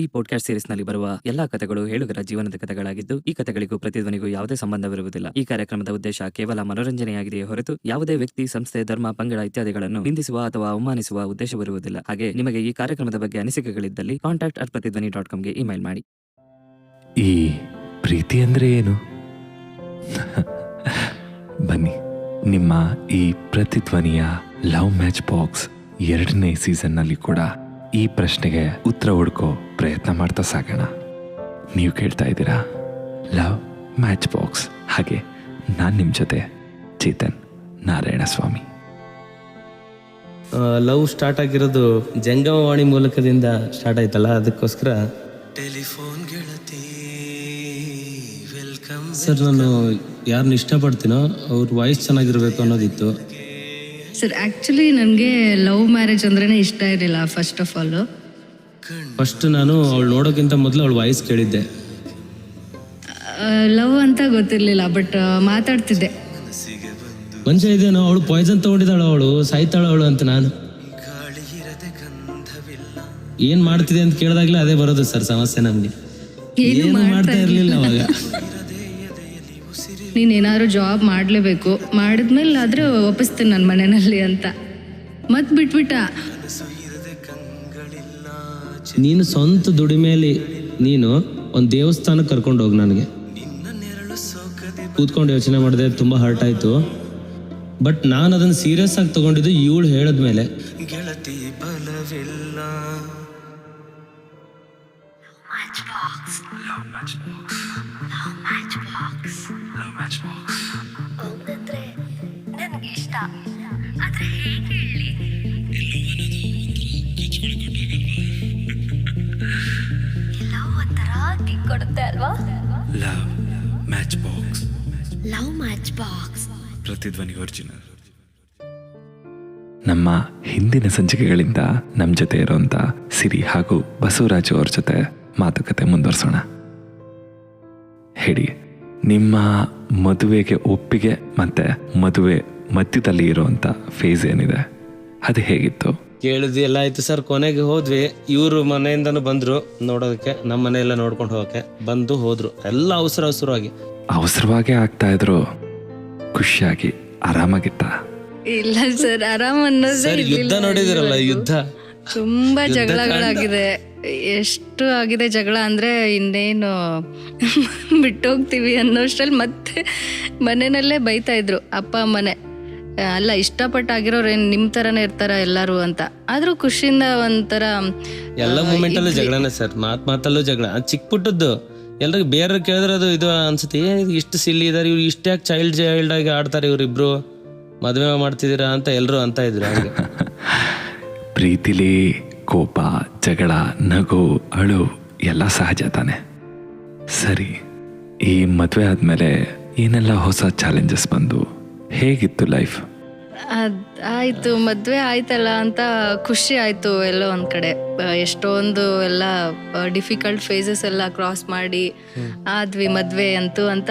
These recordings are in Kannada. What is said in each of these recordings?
ಈ ಪಾಡ್ಕಾಸ್ಟ್ ಸೀರೀಸ್ನಲ್ಲಿ ಬರುವ ಎಲ್ಲಾ ಕಥೆಗಳು ಹೇಳುಗರ ಜೀವನದ ಕಥೆಗಳಾಗಿದ್ದು, ಈ ಕಥೆಗಳಿಗೂ ಪ್ರತಿಧ್ವನಿಗೂ ಯಾವುದೇ ಸಂಬಂಧವಿರುವುದಿಲ್ಲ. ಈ ಕಾರ್ಯಕ್ರಮದ ಉದ್ದೇಶ ಕೇವಲ ಮನೋರಂಜನೆಯಾಗಿದೆಯೇ ಹೊರತು ಯಾವುದೇ ವ್ಯಕ್ತಿ, ಸಂಸ್ಥೆ, ಧರ್ಮ, ಪಂಗಡ ಇತ್ಯಾದಿಗಳನ್ನು ನಿಂದಿಸುವ ಅಥವಾ ಅವಮಾನಿಸುವ ಉದ್ದೇಶವಿರುವುದಿಲ್ಲ ಹಾಗೆ ನಿಮಗೆ ಈ ಕಾರ್ಯಕ್ರಮದ ಬಗ್ಗೆ ಅನಿಸಿಕೆಗಳಿದ್ದಲ್ಲಿ ಕಾಂಟ್ಯಾಕ್ಟ್ ಅಟ್ ಪ್ರತಿಧ್ವನಿ ಡಾಟ್ ಕಾಮ್ಗೆ ಇಮೇಲ್ ಮಾಡಿ. ಈ ಪ್ರೀತಿ ಅಂದ್ರೆ ಏನು? ಬನ್ನಿ, ನಿಮ್ಮ ಈ ಪ್ರತಿಧ್ವನಿಯ ಲವ್ ಮ್ಯಾಚ್ ಬಾಕ್ಸ್ ಎರಡನೇ ಸೀಸನ್ನಲ್ಲಿ ಕೂಡ ಈ ಪ್ರಶ್ನೆಗೆ ಉತ್ತರ ಹುಡ್ಕೋ ಪ್ರಯತ್ನ ಮಾಡ್ತಾ ಸಾಗೋಣ. ನೀವು ಕೇಳ್ತಾ ಇದ್ದೀರಾ? ಲವ್ ಮ್ಯಾಚ್ ಬಾಕ್ಸ್ ಹಾಗೆ ನಾನು ನಿಮ್ಮ ಜೊತೆ ಚೇತನ್ ನಾರಾಯಣ ಸ್ವಾಮಿ ಲವ್ ಸ್ಟಾರ್ಟ್ ಆಗಿರೋದು ಜಂಗಮವಾಣಿ ಮೂಲಕದಿಂದ ಸ್ಟಾರ್ಟ್ ಆಯ್ತಲ್ಲ? ಅದಕ್ಕೋಸ್ಕರ ಟೆಲಿಫೋನ್ ಗೆಳತಿ ವೆಲ್ಕಮ್ ಸರ್ ನಾನು ಯಾರನ್ನ ಇಷ್ಟಪಡ್ತೀನೋ ಅವ್ರ ವಾಯ್ಸ್ ಚೆನ್ನಾಗಿರ್ಬೇಕು ಅನ್ನೋದಿತ್ತು. ಸರ್ ಆ್ಯಕ್ಚುಲಿ ನನಗೆ ಲವ್ ಮ್ಯಾರೇಜ್ ಅಂದ್ರೇ ಇಷ್ಟ ಇರಲಿಲ್ಲ ಫಸ್ಟ್ ಆಫ್ ಆಲು ಫಸ್ಟ್ ನಾನು ಅವಳು ನೋಡೋಕ್ಕಿಂತ ಮೊದಲು ಅವಳು ವಾಯ್ಸ್ ಕೇಳಿದ್ದೆ. ಲವ್ ಅಂತ ಗೊತ್ತಿರಲಿಲ್ಲ ಬಟ್ ಮಾತಾಡ್ತಿದ್ದೆ. ಮನುಷ್ಯ ಇದೇನೋ ಅವಳು ಪಾಯ್ಸನ್ ತಗೊಂಡಿದ್ದಾಳು ಅವಳು ಸಾಯ್ತಾಳ ಅವಳು ಅಂತ ನಾನು. ಏನ್ ಮಾಡ್ತಿದೆ ಅಂತ ಕೇಳಿದಾಗ್ಲೇ ಅದೇ ಬರೋದು ಸರ್ ಸಮಸ್ಯೆ ನಮ್ಗೆ. ಏನು ಮಾಡ್ತಾ ಇರ್ಲಿಲ್ಲ. ಅವಾಗ. ನೀನು ಏನಾದ್ರು ಜಾಬ್ ಮಾಡಲೇಬೇಕು. ಮಾಡಿದ್ಮೇಲೆ ಆದ್ರೆ ಒಪ್ಪಿಸ್ತೀನಿ ನನ್ನ ಮನೆಯಲ್ಲಿ ಅಂತ. ಮತ್ತೆ ಬಿಟ್ಬಿಟ್ಟ. ನೀನು ಸ್ವಂತ ದುಡಿಮೇಲೆ ನೀನು ಒಂದು ದೇವಸ್ಥಾನಕ್ಕೆ ಕರ್ಕೊಂಡು ಹೋಗಿ ನನಗೆ. ಕೂತ್ಕೊಂಡು ಯೋಚನೆ ಮಾಡಿದೆ ತುಂಬ ಹರ್ಟ್ ಆಯ್ತು. ಬಟ್ ನಾನು ಅದನ್ನು ಸೀರಿಯಸ್ ಆಗಿ ತಗೊಂಡಿದ್ದು ಇವಳು ಹೇಳಿದ್ಮೇಲೆ. ಗೆಳತಿ ಬಲವಿಲ್ಲ ಒಂದಂದ್ರೆ ನನ್ಗೆ ಇಷ್ಟ ಆದ್ರೆ ಹೇಗೆ ಹೇಳಿ? ಲವ್ ಒಂಥರ ಕಿಕ್ ಕೊಡುತ್ತೆ ಅಲ್ವಾ? Love matchbox love matchbox Prathidhvani original ನಮ್ಮ ಹಿಂದಿನ ಸಂಚಿಕೆಗಳಿಂದ ನಮ್ಮ ಜೊತೆ ಇರುವಂತ ಸಿರಿ ಹಾಗೂ ಬಸವರಾಜು ಅವ್ರ ಜೊತೆ ಮಾತುಕತೆ ಮುಂದುವರ್ಸೋಣ. ಹೇಳಿ. ನಿಮ್ಮ ಮದುವೆಗೆ ಒಪ್ಪಿಗೆ ಮತ್ತೆ ಮದುವೆ ಮಧ್ಯದಲ್ಲಿ ಇರುವಂತ ಫೇಸ್ ಏನಿದೆ? ಅದು ಹೇಗಿತ್ತು? ಕೇಳಿದ್ವಿ ಎಲ್ಲ ಆಯ್ತು ಸರ್. ಕೊನೆಗೆ ಹೋದ್ವಿ. ಇವರು ಮನೆಯಿಂದನೂ ಬಂದ್ರು ನೋಡೋದಕ್ಕೆ. ನಮ್ಮ ಮನೆಯೆಲ್ಲ ನೋಡ್ಕೊಂಡು ಹೋಗಕ್ಕೆ. ಬಂದು ಹೋದ್ರು. ಎಲ್ಲ ಅವಸರ ಅವಸರವಾಗಿ. ಅವಸರವಾಗೇ ಆಗ್ತಾ ಇದ್ರು. ಖುಷಿಯಾಗಿ ಆರಾಮಾಗಿತ್ತ? ಇಲ್ಲ ಸರ್ ಆರಾಮ ಸರ್ ಯುದ್ಧ ನೋಡಿದಿರಲ್ಲ ಯುದ್ಧ. ತುಂಬಾ ಜಗಳಗಳಾಗಿದೆ. ಎಷ್ಟು ಆಗಿದೆ ಜಗಳ ಅಂದರೆ ಇನ್ನೇನು ಬಿಟ್ಟೋಗ್ತೀವಿ ಅನ್ನೋಷ್ಟ್ರಲ್ಲಿ ಮತ್ತೆ ಮನೆಯಲ್ಲೇ ಬೈತಾ ಇದ್ರು ಅಪ್ಪ ಅಮ್ಮನೆ. ಅಲ್ಲ ಇಷ್ಟಪಟ್ಟು ಆಗಿರೋರು ನಿಮ್ಮ ನಿಮ್ ತರನೇ ಇರ್ತಾರ ಎಲ್ಲರೂ ಅಂತ. ಆದರೂ ಖುಷಿಯಿಂದ ಒಂಥರ ಎಲ್ಲ ಮೂಮೆಂಟ್ ಅಲ್ಲೂ ಜಗಳನೇ ಸರ್. ಮಾತು ಮಾತಲ್ಲೂ ಜಗಳ. ಚಿಕ್ಕ ಪುಟ್ಟದ್ದು ಎಲ್ರಿಗೂ ಬೇರೆ ಕೇಳಿದ್ರೆ ಅದು ಇದು ಅನ್ಸುತ್ತೆ. ಏ ಇದು ಇಷ್ಟು ಸಿಲ್ಲಿ ಇದಾರೆ. ಇವ್ರು ಇಷ್ಟು ಯಾಕೆ ಚೈಲ್ಡ್ ಚೈಲ್ಡ್ ಆಗಿ ಆಡ್ತಾರೆ ಇವ್ರಿಬ್ರು? ಮದುವೆ ಮಾಡ್ತಿದ್ದೀರಾ ಅಂತ ಎಲ್ಲರೂ ಅಂತ ಇದ್ರು ಹಂಗೆ. ಪ್ರೀತಿಲಿ ಕೋಪ ಜಗಳ ನಗು ಅಳು ಎಲ್ಲ ಸಹಜ ತಾನೆ. ಸರಿ ಈ ಮದುವೆ ಆದಮೇಲೆ ಏನೆಲ್ಲ ಹೊಸ ಚಾಲೆಂಜಸ್ ಬಂದು? ಹೇಗಿತ್ತು ಲೈಫ್ ಅದ್ ಆಯ್ತು ಮದ್ವೆ ಆಯ್ತಲ್ಲ ಅಂತ ಖುಷಿ ಆಯ್ತು ಎಲ್ಲೋ ಒಂದ್ ಕಡೆ. ಎಷ್ಟೊಂದು ಎಲ್ಲ ಡಿಫಿಕಲ್ಟ್ ಫೇಸಸ್ ಎಲ್ಲ ಕ್ರಾಸ್ ಮಾಡಿ ಆದ್ವಿ ಮದ್ವೆ ಅಂತೂ ಅಂತ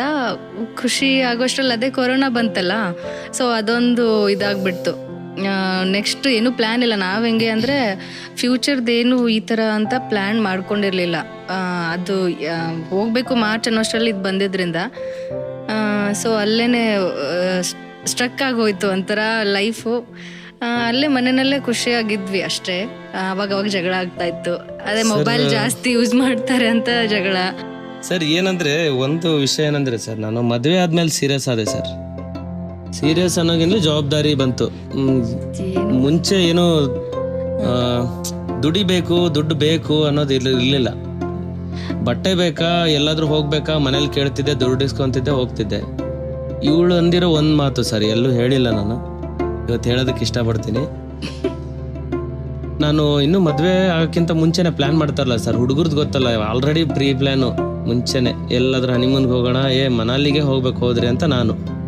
ಖುಷಿ ಆಗೋಷ್ಟ್ರಲ್ಲಿ ಅದೇ ಕೊರೋನಾ ಬಂತಲ್ಲ ಸೊ ಅದೊಂದು ಇದಾಗ್ಬಿಡ್ತು. ನೆಕ್ಸ್ಟ್ ಏನು ಪ್ಲ್ಯಾನ್ ಇಲ್ಲ. ನಾವು ಹೆಂಗೆ ಅಂದರೆ ಫ್ಯೂಚರ್ದೇನು ಈ ಥರ ಅಂತ ಪ್ಲ್ಯಾನ್ ಮಾಡ್ಕೊಂಡಿರಲಿಲ್ಲ. ಅದು ಹೋಗಬೇಕು ಮಾರ್ಚ್ ಅನ್ನೋಷ್ಟರಲ್ಲಿ ಇದು ಬಂದಿದ್ರಿಂದ. ಸೊ ಅಲ್ಲೇ ಸ್ಟ್ರಕ್ ಆಗೋಯ್ತು ಒಂಥರ ಲೈಫು ಅಲ್ಲೇ ಮನೆಯಲ್ಲೇ ಖುಷಿಯಾಗಿದ್ವಿ ಅಷ್ಟೇ. ಅವಾಗ ಅವಾಗ ಜಗಳ ಆಗ್ತಾ ಇತ್ತು. ಅದೇ ಮೊಬೈಲ್ ಜಾಸ್ತಿ ಯೂಸ್ ಮಾಡ್ತಾರೆ ಅಂತ ಜಗಳ. ಸರ್ ಏನಂದ್ರೆ ಒಂದು ವಿಷಯ ಏನಂದ್ರೆ ಸರ್ ನಾನು ಮದುವೆ ಆದ್ಮೇಲೆ ಸೀರಿಯಸ್ ಆದೆ ಸರ್ ಸೀರಿಯಸ್ ಅನ್ನೋಗಿಂದ ಜವಾಬ್ದಾರಿ ಬಂತು. ಮುಂಚೆ ಏನು ದುಡಿಬೇಕು, ದುಡ್ಡು ಬೇಕು ಅನ್ನೋದು ಇರಲಿಲ್ಲ. ಬಟ್ಟೆ ಬೇಕಾ, ಎಲ್ಲಾದ್ರೂ ಹೋಗ್ಬೇಕಾ, ಮನೇಲಿ ಕೇಳ್ತಿದ್ದೆ ದುಡ್ಡು ಇಸ್ಕೊಂತಿದ್ದೆ ಹೋಗ್ತಿದ್ದೆ. ಇವಳು ಅಂದಿರೋ ಒಂದು ಮಾತು ಸರ್, ಎಲ್ಲೂ ಹೇಳಿಲ್ಲ ನಾನು. ಇವತ್ತು ಹೇಳೋದಕ್ಕೆ ಇಷ್ಟಪಡ್ತೀನಿ. ನಾನು ಇನ್ನು ಮದುವೆ ಆಗೋಕ್ಕಿಂತ ಮುಂಚೆನೆ ಪ್ಲ್ಯಾನ್ ಮಾಡ್ತಾರಲ್ಲ ಸರ್, ಹುಡುಗರ್ದು ಗೊತ್ತಲ್ಲ ಆಲ್ರೆಡಿ ಪ್ರೀ ಪ್ಲ್ಯಾನು ಮುಂಚೆನೆ. ಎಲ್ಲಾದ್ರೂ ಹನಿಮೂನ್ಗೆ ಹೋಗೋಣ, ಏ, ಮನಾಲಿಗೆ ಹೋಗ್ಬೇಕು ಹೋದ್ರಿ ಅಂತ ನಾನು.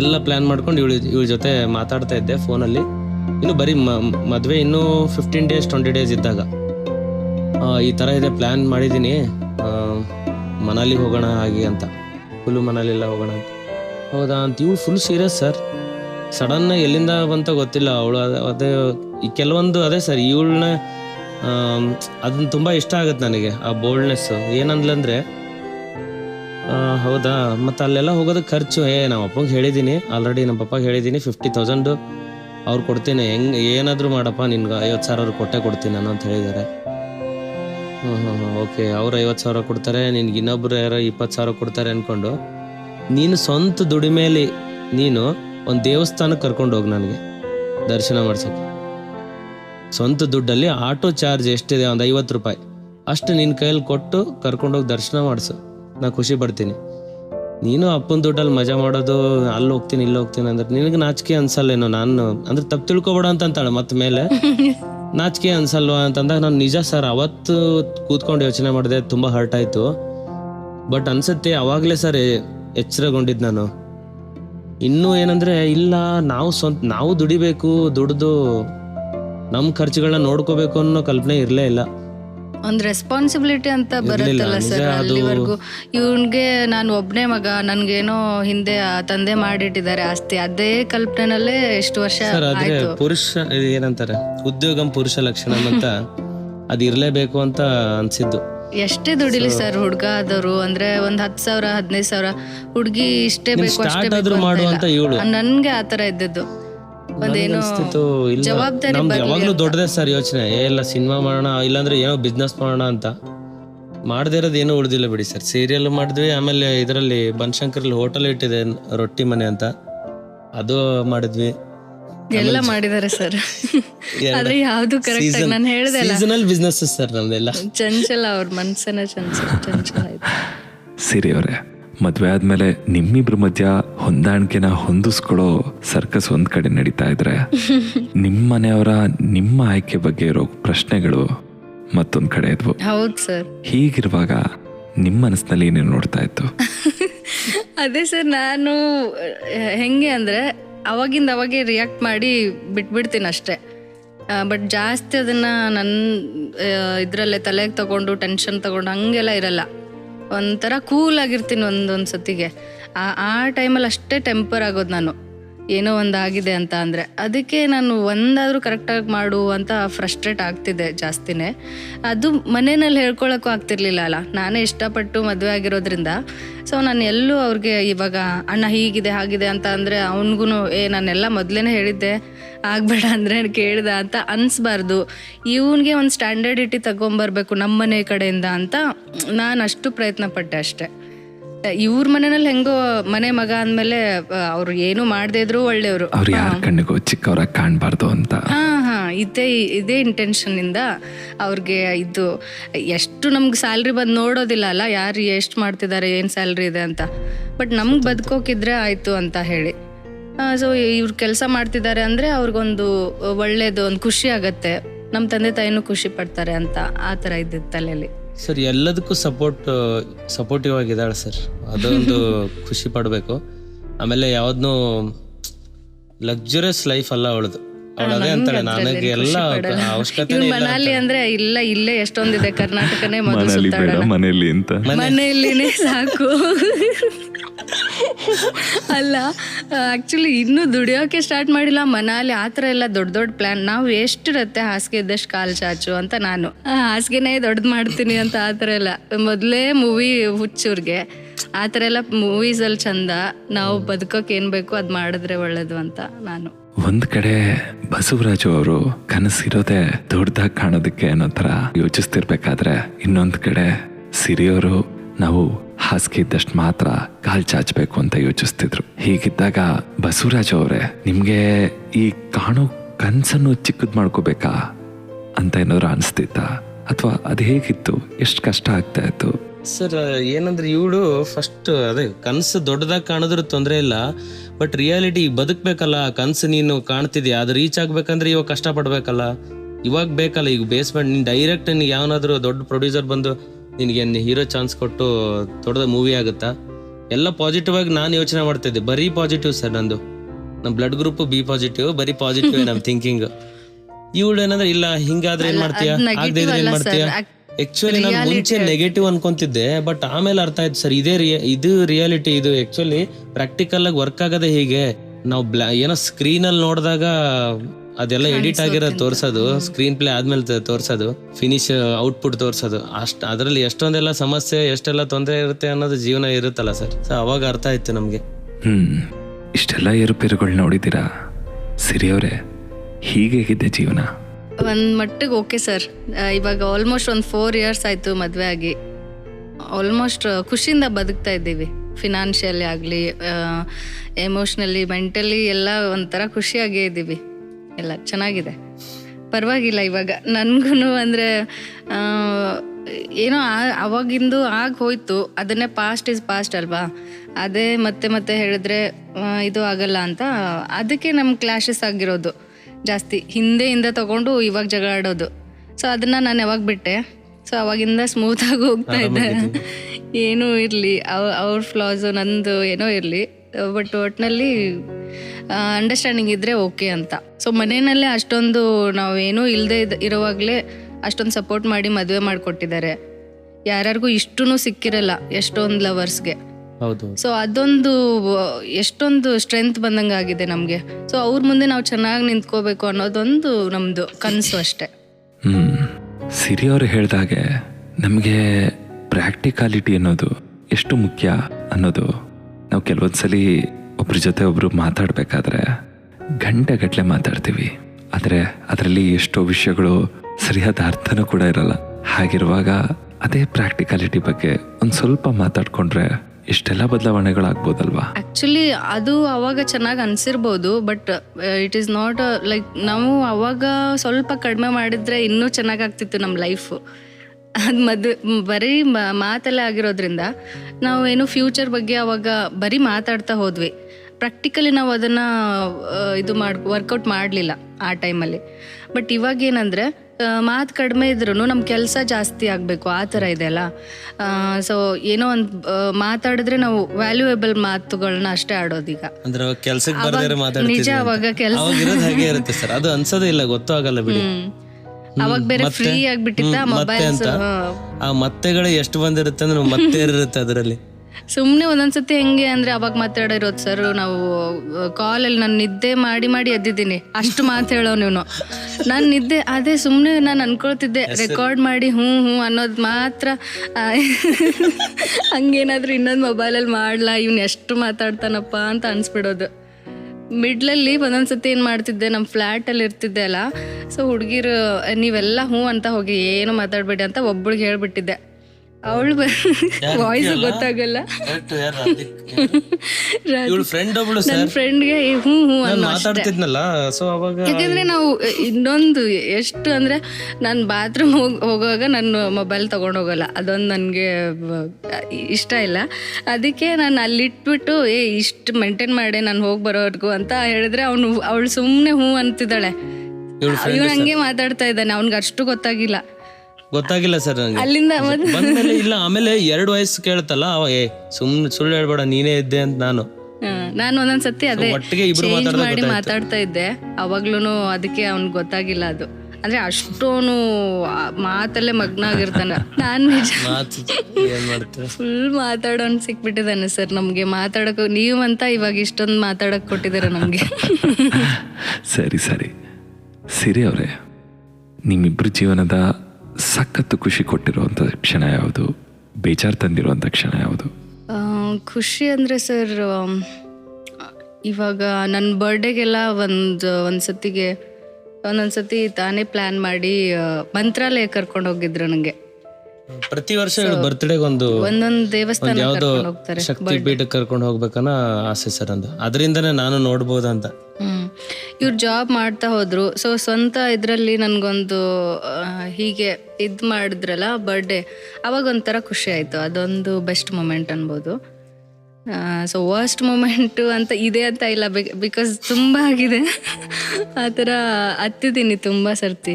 ಎಲ್ಲ ಪ್ಲ್ಯಾನ್ ಮಾಡ್ಕೊಂಡು ಇವಳು ಇವಳ ಜೊತೆ ಮಾತಾಡ್ತಾ ಇದ್ದೆ ಫೋನಲ್ಲಿ. ಇನ್ನು ಬರೀ ಮದುವೆ ಇನ್ನೂ ಫಿಫ್ಟೀನ್ ಡೇಸ್ ಟ್ವೆಂಟಿ ಡೇಸ್ ಇದ್ದಾಗ. ಈ ಥರ ಇದೆ ಪ್ಲ್ಯಾನ್ ಮಾಡಿದ್ದೀನಿ. ಮನಾಲಿ ಹೋಗೋಣ ಹಾಗೆ ಅಂತ. ಫುಲ್ಲು ಮನಾಲಿ ಎಲ್ಲ ಹೋಗೋಣ ಅಂತ. ಹೌದಾ ಅಂತ. ಇವು ಫುಲ್ ಸೀರಿಯಸ್ ಸರ್ ಸಡನ್ ಎಲ್ಲಿಂದ ಬಂತ ಗೊತ್ತಿಲ್ಲ. ಅವಳು ಅದೇ ಈ ಕೆಲವೊಂದು ಅದೇ ಸರ್ ಇವಳನ್ನ ಅದನ್ನ ತುಂಬ ಇಷ್ಟ ಆಗುತ್ತೆ ನನಗೆ, ಆ ಬೋಲ್ಡ್ನೆಸ್ಸು ಏನಂದ್ಲಂದ್ರೆ ಹೌದಾ? ಮತ್ತೆ ಅಲ್ಲೆಲ್ಲ ಹೋಗೋದಕ್ಕೆ ಖರ್ಚು. ಏ ನಮ್ಮ ಅಪ್ಪಗೆ ಹೇಳಿದ್ದೀನಿ ಆಲ್ರೆಡಿ ನಮ್ಮ ಪಪ್ಪಗೆ ಹೇಳಿದ್ದೀನಿ ಫಿಫ್ಟಿ ತೌಸಂಡು ಅವ್ರು ಕೊಡ್ತೀನಿ. ಹೆಂಗ್, ಏನಾದರೂ ಮಾಡಪ್ಪ ನಿನ್ಗೆ. ಐವತ್ತು ಸಾವಿರ ಕೊಟ್ಟೆ ಕೊಡ್ತೀನಿ ನಾನು ಅಂತ ಹೇಳಿದ್ದಾರೆ ಹ್ಞೂ ಹ್ಞೂ ಹ್ಞೂ ಓಕೆ. ಅವ್ರು ಐವತ್ತು ಸಾವಿರ ಕೊಡ್ತಾರೆ, ನಿನ್ಗೆ ಇನ್ನೊಬ್ರು ಯಾರೋ ಇಪ್ಪತ್ತು ಸಾವಿರ ಕೊಡ್ತಾರೆ ಅಂದ್ಕೊಂಡು ನೀನು ಸ್ವಂತ ದುಡಿಮೇಲಿ ನೀನು ಒಂದು ದೇವಸ್ಥಾನಕ್ಕೆ ಕರ್ಕೊಂಡು ಹೋಗಿ ನನಗೆ. ದರ್ಶನ ಮಾಡ್ಸೋಕ್ಕೆ. ಸ್ವಂತ ದುಡ್ಡಲ್ಲಿ ಆಟೋ ಚಾರ್ಜ್ ಎಷ್ಟಿದೆ? ಒಂದು ಐವತ್ತು ರೂಪಾಯಿ. ಅಷ್ಟು ನಿನ್ನ ಕೈಯಲ್ಲಿ ಕೊಟ್ಟು ಕರ್ಕೊಂಡೋಗಿ ದರ್ಶನ ಮಾಡಿಸು. ನಾ ಖುಷಿ ಪಡ್ತೀನಿ. ನೀನು ಅಪ್ಪನ ದುಡ್ಡಲ್ಲಿ ಮಜಾ ಮಾಡೋದು ಅಲ್ಲಿ ಹೋಗ್ತೀನಿ ಇಲ್ಲಿ ಹೋಗ್ತೀನಿ ಅಂದ್ರೆ ನಿನಗೆ ನಾಚಿಕೆ ಅನ್ಸಲ್ಲೇನೋ ನಾನು? ಅಂದ್ರೆ ತಪ್ಪು ತಿಳ್ಕೊಬೇಡ ಅಂತ ಅಂತಾಳೆ ಮತ್ತೆ ಮೇಲೆ. ನಾಚಿಕೆ ಅನ್ಸಲ್ವಾ ಅಂತಂದಾಗ ನಾನು ನಿಜ ಸರ್ ಅವತ್ತು ಕೂತ್ಕೊಂಡು ಯೋಚನೆ ಮಾಡಿದೆ ತುಂಬ ಹರ್ಟ್ ಆಯಿತು. ಬಟ್ ಅನ್ಸುತ್ತೆ ಅವಾಗಲೇ ಸರ್ ಎಚ್ಚರಗೊಂಡಿದ್ದು ನಾನು. ಇನ್ನೂ ಏನಂದ್ರೆ ಇಲ್ಲ ನಾವು ಸ್ವಂತ ನಾವು ದುಡಿಬೇಕು ದುಡ್ದು ನಮ್ಮ ಖರ್ಚುಗಳನ್ನ ನೋಡ್ಕೋಬೇಕು ಅನ್ನೋ ಕಲ್ಪನೆ ಇರಲೇ ಇಲ್ಲ. ಒಂದ್ ರೆಸ್ಪಾನ್ಸಿಬಿಲಿಟಿ ಅಂತ ಬರುತ್ತಲ್ಲ ಸರ್ ಅಲ್ಲಿವರೆಗೂ. ಇವನ್ಗೆ ನಾನು ಒಬ್ಬನೇ ಮಗ ನನ್ಗೇನೋ ಹಿಂದೆ ತಂದೆ ಮಾಡಿಟ್ಟಿದ್ದಾರೆ ಆಸ್ತಿ. ಅದೇ ಕಲ್ಪನೆನಲ್ಲೇ ಎಷ್ಟು ವರ್ಷ ಪುರುಷ ಏನಂತಾರೆ? ಉದ್ಯೋಗಂ ಪುರುಷ ಲಕ್ಷಣ ಅಂತ ಅದು ಇರಲೇಬೇಕು ಅಂತ ಅನ್ಸಿದ್ದು. ಎಷ್ಟೇ ದುಡಿಲಿ ಸರ್ ಹುಡ್ಗ ಆದವರು ಅಂದ್ರೆ ಒಂದ್ ಹತ್ ಸಾವಿರ ಹದಿನೈದು ಸಾವಿರ ಹುಡ್ಗಿ ಇಷ್ಟೇ ಬೇಕು ಅಷ್ಟೇ ಬೇಕು ನನ್ಗೆ ಆತರ ಇದ್ದದ್ದು. ಒಂದೇನೋ ಜವಾಬ್ದಾರಿ ನಮ್ದು ಯಾವಾಗ್ಲೂ. ದೊಡ್ಡದೇ ಸರ್ ಯೋಚನೆ. ಏ ಇಲ್ಲ ಸಿನಿಮಾ ಮಾಡೋಣ ಇಲ್ಲಾಂದ್ರೆ ಏನೋ ಬಿಸ್ನೆಸ್ ಮಾಡೋಣ ಅಂತ. ಮಾಡದೇ ಇರೋದು ಏನೂ ಉಳಿದಿಲ್ಲ ಬಿಡಿ ಸರ್. ಸೀರಿಯಲ್ ಮಾಡಿದ್ವಿ ಆಮೇಲೆ ಇದರಲ್ಲಿ ಬನಶಂಕರಲ್ಲಿ ಹೋಟೆಲ್ ಇಟ್ಟಿದೆ ರೊಟ್ಟಿ ಮನೆ ಅಂತ. ಅದು ಮಾಡಿದ್ವಿ. ಎಲ್ಲ ಮಾಡಿದಾರೆ ಸರ್. ಆದ್ರೆ ಯಾವ್ದು ಕರೆಕ್ಟ್ ಆಗಿ ನಾನು ಸೀಸನಲ್ ಬಿಸ್ನೆಸ್ ಸರ್ ನಮ್ದೆಲ್ಲ. ಚಂಚಲ ಅವ್ರ ಮನ್ಸನ ಚಂಚಲ ಚಂಚಲ ಆಯ್ತು ಸಿರಿ ಅವರೇ. ಮದ್ವೆ ಆದ್ಮೇಲೆ ನಿಮ್ಮಿಬ್ರ ಮಧ್ಯ ಹೊಂದಾಣಿಕೆನ ಹೊಂದಿಸ್ಕೊಳ್ಳೋ ಸರ್ಕಸ್ ಒಂದ್ ಕಡೆ ನಡೀತಾ ಇದ್ರೆ ನಿಮ್ಮ ಮನೆಯವರ ನಿಮ್ಮ ಆಯ್ಕೆ ಬಗ್ಗೆ ಇರೋ ಪ್ರಶ್ನೆಗಳು ಮತ್ತೊಂದ್ ಕಡೆ ಇದ್ವು. ಹೌದ್ ಸರ್. ಹೀಗಿರುವಾಗ ನಿಮ್ಮ ಮನಸ್ಸಿನಲ್ಲಿ ಏನೇನು ನೋಡ್ತಾ ಇತ್ತು? ಅದೇ ಸರ್ ನಾನು ಹೆಂಗೆ ಅಂದ್ರೆ ಅವಾಗಿಂದ ಅವಾಗೆ ರಿಯಾಕ್ಟ್ ಮಾಡಿ ಬಿಟ್ಬಿಡ್ತೀನಿ ಅಷ್ಟೇ. ಬಟ್ ಜಾಸ್ತಿ ಅದನ್ನ ನನ್ನ ಇದರಲ್ಲೇ ತಲೆಗೆ ತಗೊಂಡು ಟೆನ್ಷನ್ ತಗೊಂಡು ಹಂಗೆಲ್ಲ ಇರಲ್ಲ. ಒಂಥರ ಕೂಲ್ ಆಗಿರ್ತೀನಿ ಒಂದೊಂದು ಸತಿಗೆ. ಆ ಆ ಟೈಮಲ್ಲಿ ಅಷ್ಟೇ ಟೆಂಪರ್ ಆಗೋದು ನಾನು. ಏನೋ ಒಂದು ಆಗಿದೆ ಅಂತ ಅಂದರೆ. ಅದಕ್ಕೆ ನಾನು ಒಂದಾದರೂ ಕರೆಕ್ಟಾಗಿ ಮಾಡು ಅಂತ ಫ್ರಸ್ಟ್ರೇಟ್ ಆಗ್ತಿದೆ ಜಾಸ್ತಿನೇ. ಅದು ಮನೆಯಲ್ಲಿ ಹೇಳ್ಕೊಳ್ಳೋಕ್ಕೂ ಆಗ್ತಿರ್ಲಿಲ್ಲ ಅಲ್ಲ. ನಾನೇ ಇಷ್ಟಪಟ್ಟು ಮದುವೆ ಆಗಿರೋದ್ರಿಂದ. ಸೊ ನಾನು ಎಲ್ಲೂ ಅವ್ರಿಗೆ ಇವಾಗ, ಅಣ್ಣ ಹೀಗಿದೆ, ಹಾಗಿದೆ ಅಂತ ಅಂದರೆ ಅವನಿಗೂ ಏ, ನಾನೆಲ್ಲ ಮೊದಲೇ ಹೇಳಿದ್ದೆ. ಆಗಬೇಡ ಅಂದರೆ ಕೇಳ್ದ ಅಂತ ಅನ್ಸ್ಬಾರ್ದು. ಇವನಿಗೆ ಒಂದು ಸ್ಟ್ಯಾಂಡರ್ಡ್ ಇಟ್ಟು ತಗೊಂಬರ್ಬೇಕು ನಮ್ಮ ಮನೆ ಕಡೆಯಿಂದ ಅಂತ ನಾನು ಅಷ್ಟು ಪ್ರಯತ್ನ ಪಟ್ಟೆ ಅಷ್ಟೆ. ಇವ್ರ ಮನೆಯಲ್ಲಿ ಹೆಂಗೋ ಮನೆ ಮಗ ಅಂದಮೇಲೆ ಅವ್ರು ಏನು ಮಾಡದೇ ಇದ್ರು ಒಳ್ಳೆಯವರು. ಅವ್ರು ಯಾರ ಕಣ್ಣಿಗೂ ಚಿಕ್ಕವರಾಗಿ ಕಾಣಬಾರ್ದು ಅಂತ. ಹಾ ಹಾ ಇದೇ ಇದೇ ಇಂಟೆನ್ಷನ್ ಇಂದ ಅವ್ರಿಗೆ ಇದು ಎಷ್ಟು ನಮ್ಗೆ ಸ್ಯಾಲ್ರಿ ಬಂದು ನೋಡೋದಿಲ್ಲ ಅಲ್ಲ ಯಾರು ಎಷ್ಟು ಮಾಡ್ತಿದ್ದಾರೆ ಏನು ಸ್ಯಾಲ್ರಿ ಇದೆ ಅಂತ. ಬಟ್ ನಮ್ಗೆ ಬದುಕೋಕಿದ್ರೆ ಆಯ್ತು ಅಂತ ಹೇಳಿ. ಸೊ ಇವ್ರು ಕೆಲಸ ಮಾಡ್ತಿದ್ದಾರೆ ಅಂದ್ರೆ ಅವ್ರಿಗೊಂದು ಒಳ್ಳೇದು ಒಂದು ಖುಷಿ ಆಗತ್ತೆ. ನಮ್ಮ ತಂದೆ ತಾಯಿನೂ ಖುಷಿ ಪಡ್ತಾರೆ ಅಂತ ಆ ಥರ ಇದ್ದಿದ್ದು ತಲೆಯಲ್ಲಿ. ಸರ್ ಎಲ್ಲದಕ್ಕೂ ಸಪೋರ್ಟ್ ಸಪೋರ್ಟಿವ್ ಆಗಿದ್ದಾಳೆ ಸರ್. ಅದೊಂದು ಖುಷಿ ಪಡಬೇಕು. ಆಮೇಲೆ ಯಾವ್ದನ್ನೂ ಲಕ್ಸುರಿಯಸ್ ಲೈಫ್ ಅಲ್ಲ ಅವಳದು. ಅವಳು ಅದೇ ಅಂತಾಳೆ ನನಗೆ ಎಲ್ಲ ಅವಶ್ಯಕತೆ ಇವ್ರು ಮನಾಲಿ ಅಂದ್ರೆ ಇಲ್ಲ ಇಲ್ಲೇ ಎಷ್ಟೊಂದಿದೆ ಕರ್ನಾಟಕನೇ ಮೊದಲು ಮನೇಲಿ ಅಂತ. ಮನೆಯಲ್ಲಿನೇ ಸಾಕು. ಅಲ್ಲ ಆಕ್ಚುಲಿ ಇನ್ನೂ ದುಡಿಯೋಕೆ ಸ್ಟಾರ್ಟ್ ಮಾಡಿಲ್ಲ. ಮನಾಲಿ ಆ ಥರ ಎಲ್ಲ ದೊಡ್ಡ ದೊಡ್ಡ ಪ್ಲಾನ್ ನಾವು ಎಷ್ಟಿರತ್ತೆ ಹಾಸಿಗೆ ಇದ್ದಷ್ಟು ಕಾಲು ಚಾಚು ಅಂತ ನಾನು. ಹಾಸಿಗೆನೇ ದೊಡ್ಡದು ಮಾಡ್ತೀನಿ ಅಂತ ಆ ಥರ ಎಲ್ಲ. ಮೊದಲೇ ಮೂವಿ ಹುಚ್ಚೂರ್ಗೆ. ಆ ಥರ ಎಲ್ಲ ಮೂವೀಸಲ್ಲಿ ಚಂದ. ನಾವು ಬದುಕೋಕೆ ಏನು ಬೇಕು ಅದು ಮಾಡಿದ್ರೆ ಒಳ್ಳೇದು ಅಂತ ನಾನು. ಒಂದ್ ಕಡೆ ಬಸವರಾಜು ಅವರು ಕನಸಿರೋದೆ ದೊಡ್ಡದಾಗಿ ಕಾಣೋದಕ್ಕೆ ಅನ್ನೋ ತರ ಯೋಚಿಸ್ತಿರ್ಬೇಕಾದ್ರೆ ಇನ್ನೊಂದ್ ಕಡೆ ಸಿರಿಯವರು ನಾವು ಹಾಸಿಗೆ ಇದ್ದಷ್ಟು ಮಾತ್ರ ಕಾಲು ಚಾಚಬೇಕು ಅಂತ ಯೋಚಿಸ್ತಿದ್ರು. ಹೀಗಿದ್ದಾಗ ಬಸವರಾಜ್ ಅವರೇ, ನಿಮಗೆ ಈ ಕಾಣೋ ಕನಸನ್ನು ಚಿಕ್ಕದ್ ಮಾಡ್ಕೋಬೇಕಾ ಅಂತ ಏನಾದ್ರು ಅನಿಸ್ತಿತ್ತ? ಅಥವಾ ಅದು ಹೇಗಿತ್ತು? ಎಷ್ಟು ಕಷ್ಟ ಆಗ್ತಾ ಇತ್ತು? ಸರ್, ಏನಂದ್ರೆ ಇವಳು ಫಸ್ಟ್ ಅದೇ ಕನಸು ದೊಡ್ಡದಾಗಿ ಕಾಣಿದ್ರು ತೊಂದರೆ ಇಲ್ಲ. ಬಟ್ ರಿಯಾಲಿಟಿ ಬದುಕಬೇಕಲ್ಲ, ಕನಸು ನೀನು ಕಾಣ್ತಿದ್ಯಾ? ಅದು ರೀಚ್ ಆಗ್ಬೇಕಂದ್ರೆ ಇವಾಗ ಕಷ್ಟ ಪಡ್ಬೇಕಲ್ಲ ಇವಾಗ ಬೇಕಲ್ಲ, ಈಗ ಬೇಸ್ಮೆಂಟ್ ನೀನು ಡೈರೆಕ್ಟ್ ನಿನ್ಗೆ ಯಾವನಾದ್ರೂ ದೊಡ್ಡ ಪ್ರೊಡ್ಯೂಸರ್ ಬಂದು ನಿನಗೆ ಹೀರೋ ಚಾನ್ಸ್ ಕೊಟ್ಟು ದೊಡ್ಡದ ಮೂವಿ ಆಗುತ್ತಾ? ಎಲ್ಲ ಪಾಸಿಟಿವ್ ಆಗಿ ನಾನು ಯೋಚನೆ ಮಾಡ್ತಿದ್ದೆ ಬರೀ ಪಾಸಿಟಿವ್ ಸರ್ ನಂದು. ನಮ್ಮ ಬ್ಲಡ್ ಗ್ರೂಪ್ ಬಿ ಪಾಸಿಟಿವ್ ಬರೀ ಪಾಸಿಟಿವ್ ನಮ್ಮ ಥಿಂಕಿಂಗ್ ಇವಳು ಏನಂದ್ರೆ ಇಲ್ಲ ಹಿಂಗಾದ್ರೆ ಏನ್ ಮಾಡ್ತೀಯಾ? ಆಗದೇ ಏನ್ ಮಾಡ್ತೀಯ? ಆಕ್ಚುಲಿ ನಾನು ಮುಂಚೆ ನೆಗೆಟಿವ್ ಅನ್ಕೊಂತಿದ್ದೆ ಬಟ್ ಆಮೇಲೆ ಅರ್ಥ ಆಯ್ತು ಸರ್. ಇದೇ ಇದು ರಿಯಾಲಿಟಿ ಇದು ಆಕ್ಚುಲಿ ಪ್ರಾಕ್ಟಿಕಲ್ ಆಗಿ ವರ್ಕ್ ಆಗದೆ ಹೀಗೆ. ನಾವು ಬ್ಲಾ ಏನೋ ಸ್ಕ್ರೀನ್ ಅಲ್ಲಿ ನೋಡಿದಾಗ ಅದೆಲ್ಲ ಎಡಿಟ್ ಆಗಿರೋದು ತೋರ್ಸೋದು ಸ್ಕ್ರೀನ್ ಪ್ಲೇ ಆದ್ಮೇಲೆ ತೋರಿಸೋದು ತೋರ್ಸೋದು ಫಿನಿಶ್ ಔಟ್ಪುಟ್ ತೋರ್ಸೋದು. ಅಷ್ಟ್ ಅದರಲ್ಲಿ ಎಷ್ಟೊಂದೆಲ್ಲ ಸಮಸ್ಯೆ ಎಷ್ಟೆಲ್ಲ ತೊಂದರೆ ಇರುತ್ತೆ ಅನ್ನೋದು ಜೀವನ ಇರುತ್ತಲ್ಲ ಸರ್. ಸೊ ಅವಾಗ ಅರ್ಥ ಆಯ್ತು ನಮಗೆ. ಹ್ಮ್. ಇಷ್ಟೆಲ್ಲ ಏರುಪೇರುಗಳು ನೋಡಿದ್ದೀರಾ? ಸಿರಿಯವರೇ ಹೀಗೇಗಿದೆ ಜೀವನ? ಒಂದು ಮಟ್ಟಿಗೆ ಓಕೆ ಸರ್ ಇವಾಗ ಆಲ್ಮೋಸ್ಟ್ ಒಂದು ಫೋರ್ ಇಯರ್ಸ್ ಆಯಿತು ಮದುವೆ ಆಗಿ. ಆಲ್ಮೋಸ್ಟ್ ಖುಷಿಯಿಂದ ಬದುಕ್ತಾ ಇದ್ದೀವಿ. ಫಿನಾನ್ಷಿಯಲಿ ಆಗಲಿ ಎಮೋಷ್ನಲಿ ಮೆಂಟಲಿ ಎಲ್ಲ ಒಂಥರ ಖುಷಿಯಾಗೇ ಇದ್ದೀವಿ. ಎಲ್ಲ ಚೆನ್ನಾಗಿದೆ. ಪರವಾಗಿಲ್ಲ ಇವಾಗ. ನನಗೂ ಅಂದರೆ ಏನೋ ಆವಾಗಿಂದು ಅವಾಗಿಂದು ಆಗ ಹೋಯ್ತು. ಅದನ್ನೇ ಪಾಸ್ಟ್ ಇಸ್ ಪಾಸ್ಟ್ ಅಲ್ವಾ? ಅದೇ ಮತ್ತೆ ಮತ್ತೆ ಹೇಳಿದ್ರೆ ಇದು ಆಗಲ್ಲ ಅಂತ. ಅದಕ್ಕೆ ನಮ್ಮ ಕ್ಲಾಶಸ್ ಆಗಿರೋದು. ಜಾಸ್ತಿ. ಹಿಂದೆಯಿಂದ ತಗೊಂಡು ಇವಾಗ ಜಗಳ ಆಡೋದು. ಸೊ ಅದನ್ನ ನಾನು ಯಾವಾಗ ಬಿಟ್ಟೆ? ಸೊ ಅವಾಗಿಂದ ಸ್ಮೂತ್ ಆಗಿ ಹೋಗ್ತಾ ಇದ್ದೆ. ಏನೂ ಇರಲಿ. ಅವ್ರ ಫ್ಲಾಸು ನಂದು ಏನೋ ಇರಲಿ. ಬಟ್ ಒಟ್ಟಿನಲ್ಲಿ ಅಂಡರ್ಸ್ಟ್ಯಾಂಡಿಂಗ್ ಇದ್ರೆ ಓಕೆ ಅಂತ. ಸೊ ಮನೆಯಲ್ಲೇ ಅಷ್ಟೊಂದು ನಾವೇನೂ ಇಲ್ಲದೆ ಇರೋವಾಗಲೇ ಅಷ್ಟೊಂದು ಸಪೋರ್ಟ್ ಮಾಡಿ ಮದುವೆ ಮಾಡಿಕೊಟ್ಟಿದ್ದಾರೆ. ಯಾರ್ಯಾರಿಗೂ ಇಷ್ಟು ಸಿಕ್ಕಿರಲ್ಲ ಎಷ್ಟೊಂದು ಲವರ್ಸ್ಗೆ ಹೌದು. ಸೊ ಅದೊಂದು ಎಷ್ಟೊಂದು ಸ್ಟ್ರೆಂತ್ ಬಂದಂಗೆ ಆಗಿದೆ ನಮಗೆ. ಸೊ ಅವ್ರ ಮುಂದೆ ನಾವು ಚೆನ್ನಾಗಿ ನಿಂತ್ಕೋಬೇಕು ಅನ್ನೋದೊಂದು ನಮ್ಮದು ಕನಸು ಅಷ್ಟೇ. ಹ್ಮ್. ಸಿರಿಯವರು ಹೇಳ್ದಾಗೆ ನಮಗೆ ಪ್ರಾಕ್ಟಿಕಾಲಿಟಿ ಅನ್ನೋದು ಎಷ್ಟು ಮುಖ್ಯ ಅನ್ನೋದು ನಾವು ಕೆಲವೊಂದ್ಸಲಿ ಒಬ್ರ ಜೊತೆ ಒಬ್ರು ಮಾತಾಡ್ಬೇಕಾದ್ರೆ ಗಂಟೆಗಟ್ಟಲೆ ಮಾತಾಡ್ತೀವಿ. ಆದರೆ ಅದರಲ್ಲಿ ಎಷ್ಟೋ ವಿಷಯಗಳು ಸರಿಯಾದ ಅರ್ಥನೂ ಕೂಡ ಇರಲ್ಲ. ಹಾಗಿರುವಾಗ ಅದೇ ಪ್ರಾಕ್ಟಿಕಾಲಿಟಿ ಬಗ್ಗೆ ಒಂದು ಸ್ವಲ್ಪ ಮಾತಾಡ್ಕೊಂಡ್ರೆ ಇಷ್ಟೆಲ್ಲ ಬದಲಾವಣೆಗಳಾಗ್ಬೋದಲ್ವಾ? ಆಕ್ಚುಲಿ ಅದು ಅವಾಗ ಚೆನ್ನಾಗಿ ಅನಿಸಿರ್ಬೋದು, but it is not like ನಾವು ಅವಾಗ ಸ್ವಲ್ಪ ಕಡಿಮೆ ಮಾಡಿದ್ರೆ ಇನ್ನೂ ಚೆನ್ನಾಗಾಗ್ತಿತ್ತು ನಮ್ಮ ಲೈಫು. ಅದು ಮದುವೆ ಬರೀ ಮಾತಲ್ಲ ಆಗಿರೋದ್ರಿಂದ ನಾವು ಏನು ಫ್ಯೂಚರ್ ಬಗ್ಗೆ ಅವಾಗ ಬರೀ ಮಾತಾಡ್ತಾ ಹೋದ್ವಿ. ಪ್ರಾಕ್ಟಿಕಲಿ ನಾವು ಅದನ್ನು ಇದು ಮಾಡಿ ವರ್ಕೌಟ್ ಮಾಡಲಿಲ್ಲ ಆ ಟೈಮಲ್ಲಿ ಬಟ್ ಇವಾಗ ಏನಂದರೆ ಮಾತು ಕಡಿಮೆ ಇದ್ರೂ ನಮ್ಮ ಕೆಲಸ ಜಾಸ್ತಿ ಆಗಬೇಕು ಆ ಥರ ಇದೆ ಅಲ್ಲ? ಸೊ ಏನೋ ಒಂದು ಮಾತಾಡಿದ್ರೆ ನಾವು ವ್ಯಾಲ್ಯೂಯಬಲ್ ಮಾತುಗಳನ್ನ ಅಷ್ಟೇ ಆಡೋದೀಗ ಬರ್ದೇನೆ ಮಾತಾಡ್ತಿದ್ವಿ ನಿಜ ಅವಾಗ ಕೆಲಸ ಇರುತ್ತೆ ಸರ್. ಅದು ಅನ್ಸೋದೇ ಇಲ್ಲ ಗೊತ್ತಾಗಲ್ಲ ಬಿಡಿ. ಅವಾಗ ಬೇರೆ ಫ್ರೀ ಆಗ್ಬಿಟ್ಟಿತ್ತ ಮೊಬೈಲ್ ಆ ಮತ್ತೆಗಳು ಎಷ್ಟು ಬಂದಿರುತ್ತೆ ಅಂದ್ರೆ ಮತ್ತೆ ಇರುತ್ತೆ ಅದರಲ್ಲಿ. ಸುಮ್ಮನೆ ಒಂದೊಂದ್ಸತಿ ಹೆಂಗೆ ಅಂದ್ರೆ ಅವಾಗ ಮಾತಾಡಿರೋದು ಸರ್ ನಾವು ಕಾಲಲ್ಲಿ ನಾನು ನಿದ್ದೆ ಮಾಡಿ ಮಾಡಿ ಎದ್ದಿದ್ದೀನಿ. ಅಷ್ಟು ಮಾತು ಹೇಳೋ ನೀವು ನಾನು ನಿದ್ದೆ ಅದೇ ಸುಮ್ಮನೆ ನಾನು ಅನ್ಕೊಳ್ತಿದ್ದೆ ರೆಕಾರ್ಡ್ ಮಾಡಿ ಹ್ಞೂ ಹ್ಞೂ ಅನ್ನೋದು ಮಾತ್ರ. ಹಂಗೇನಾದ್ರೂ ಇನ್ನೊಂದು ಮೊಬೈಲಲ್ಲಿ ಮಾಡ್ಲಾ? ಇವ್ನು ಎಷ್ಟು ಮಾತಾಡ್ತಾನಪ್ಪ ಅಂತ ಅನ್ಸ್ಬಿಡೋದು. ಮಿಡ್ಲಲ್ಲಿ ಒಂದೊಂದ್ಸತಿ ಏನು ಮಾಡ್ತಿದ್ದೆ ನಮ್ಮ ಫ್ಲ್ಯಾಟಲ್ಲಿ ಇರ್ತಿದ್ದೆ ಅಲ್ಲ. ಸೊ ಹುಡುಗಿರು, ನೀವೆಲ್ಲ ಹ್ಞೂ ಅಂತ ಹೋಗಿ ಏನು ಮಾತಾಡಬೇಡಿ ಅಂತ ಒಬ್ಬಳಿಗೆ ಹೇಳ್ಬಿಟ್ಟಿದ್ದೆ. ಅವಳು ವಾಯ್ಸ್ ಗೊತ್ತಾಗಲ್ಲ. ನನ್ನ ಫ್ರೆಂಡ್ಗೆ ಹ್ಞೂ ಹ್ಞೂ ಮಾತಾಡ್ತಿದ್ನಲ್ಲ ಸೊ ಅವಾಗ ಯಾಕಂದ್ರೆ ನಾವು ಇನ್ನೊಂದು ಎಷ್ಟು ಅಂದ್ರೆ ನಾನು ಬಾತ್ರೂಮ್ ಹೋಗಿ ಹೋಗುವಾಗ ನಾನು ಮೊಬೈಲ್ ತಗೊಂಡು ಹೋಗಲ್ಲ ಅದೊಂದು ನನಗೆ ಇಷ್ಟ ಇಲ್ಲ. ಅದಕ್ಕೆ ನಾನು ಅಲ್ಲಿಟ್ಬಿಟ್ಟು ಏ ಇಷ್ಟು ಮೇಂಟೈನ್ ಮಾಡಿ ನಾನು ಹೋಗಿ ಬರೋವರೆಗೂ ಅಂತ ಹೇಳಿದ್ರೆ ಅವನು ಅವಳು ಸುಮ್ಮನೆ ಹ್ಞೂ ಅಂತಿದ್ದಾಳೆ. ಇವನು ಹಂಗೆ ಮಾತಾಡ್ತಾ ಇದ್ದಾನೆ. ಅವ್ನಿಗೆ ಅಷ್ಟು ಗೊತ್ತಾಗಿಲ್ಲ. ಗೊತ್ತಾಗಿಲ್ಲ ಸರ್ ನಂಗೆ. ಅಲ್ಲಿಂದ ಮತ್ತೆ ಬಂದ್ಮೇಲೆ ಇಲ್ಲ ಆಮೇಲೆ ಎರಡು ವಯಸ್ಸು ಕೇಳ್ತಲ್ಲ ಅವ ಏ ಸುಮ್ನೆ ಸುಳ್ಳು ಹೇಳ್ಬೇಡ ನೀನೇ ಇದ್ದೆ ಅಂತ ನಾನು. ನಾನು ನಾನು ಒಂದೊಂದ್ಸತಿ ಅದೇ ಒಟ್ಟಿಗೆ ಇಬ್ರು ಮಾಡಿ ಗೊತ್ತಾಯ್ತು. ಮಾತಾಡ್ತಾ ಇದ್ದೆ. ಅವಾಗ್ಲೂ ಅದಕ್ಕೆ ಅವ್ನಿಗೆ ಗೊತ್ತಾಗಿಲ್ಲ ಅದು. ಅಂದ್ರೆ ಅಷ್ಟೋನು ಆ ಮಾತಲ್ಲೇ ಮಗ್ನ ಆಗಿರ್ತಾನೆ ನಾನ್ ನಿಜ ಮಾತು ಏನ್ ಮಾಡ್ತೀರ? ಫುಲ್ ಮಾತಾಡೋನ್ ಸಿಕ್ಬಿಟ್ಟಿದ್ದಾನೆ ಸರ್ ನಮ್ಗೆ. ಮಾತಾಡಕ್ ನೀವು ಅಂತ ಇವಾಗ ಇಷ್ಟೊಂದು ಮಾತಾಡಕ್ ಕೊಟ್ಟಿದ್ದೀರ ನಮ್ಗೆ. ಸರಿ ಸರಿ. ಸಿರಿ ಅವರೇ ನಿಮ್ಮಿಬ್ಬರ ಜೀವನದ ಸಖತ್ತು ಖುಷಿ ಕೊಟ್ಟಿರುವಂಥ ಕ್ಷಣ ಯಾವುದು? ಬೇಜಾರು ತಂದಿರುವಂಥ ಕ್ಷಣ ಯಾವುದು? ಖುಷಿ ಅಂದರೆ ಸರ್ ಇವಾಗ ನನ್ನ ಬರ್ಡೇಗೆಲ್ಲ ಒಂದು ಒಂದು ಸತಿಗೆ ಒಂದೊಂದು ಸತಿ ತಾನೇ ಪ್ಲ್ಯಾನ್ ಮಾಡಿ ಮಂತ್ರಾಲಯ ಕರ್ಕೊಂಡು ಹೋಗಿದ್ರು ನನಗೆ. ಪ್ರತಿ ವರ್ಷ ಬರ್ತ್ಡೇಗೆ ಒಂದು ಒಂದೊಂದು ದೇವಸ್ಥಾನ ಯಾವುದೋ ಕರ್ಕೊಂಡು ಹೋಗ್ತಾರೆ ಶಕ್ತಿ ಪೀಠಕ್ಕೆ ಕರ್ಕೊಂಡು ಹೋಗ್ಬೇಕನ್ನ ಆಸೆ ಸರ್ ಅಂದ. ಅದರಿಂದನೇ ನಾನು ನೋಡ್ಬೋದಂತ. ಹ್ಮ್. ಇವ್ರು ಜಾಬ್ ಮಾಡ್ತಾ ಹೋದ್ರು. ಸೊ ಸ್ವಂತ ಇದರಲ್ಲಿ ನನಗೊಂದು ಹೀಗೆ ಇದು ಮಾಡಿದ್ರಲ್ಲ ಬರ್ಡೇ ಅವಾಗ ಒಂಥರ ಖುಷಿ ಆಯಿತು. ಅದೊಂದು ಬೆಸ್ಟ್ ಮೂಮೆಂಟ್ ಅನ್ಬೋದು. ಸೊ ವರ್ಸ್ಟ್ ಮೂಮೆಂಟು ಅಂತ ಇದೆ ಅಂತ ಇಲ್ಲ ಬಿಕಾಸ್ ತುಂಬ ಆಗಿದೆ. ಆ ಥರ ಹತ್ತಿದ್ದೀನಿ ತುಂಬ ಸರ್ತಿ.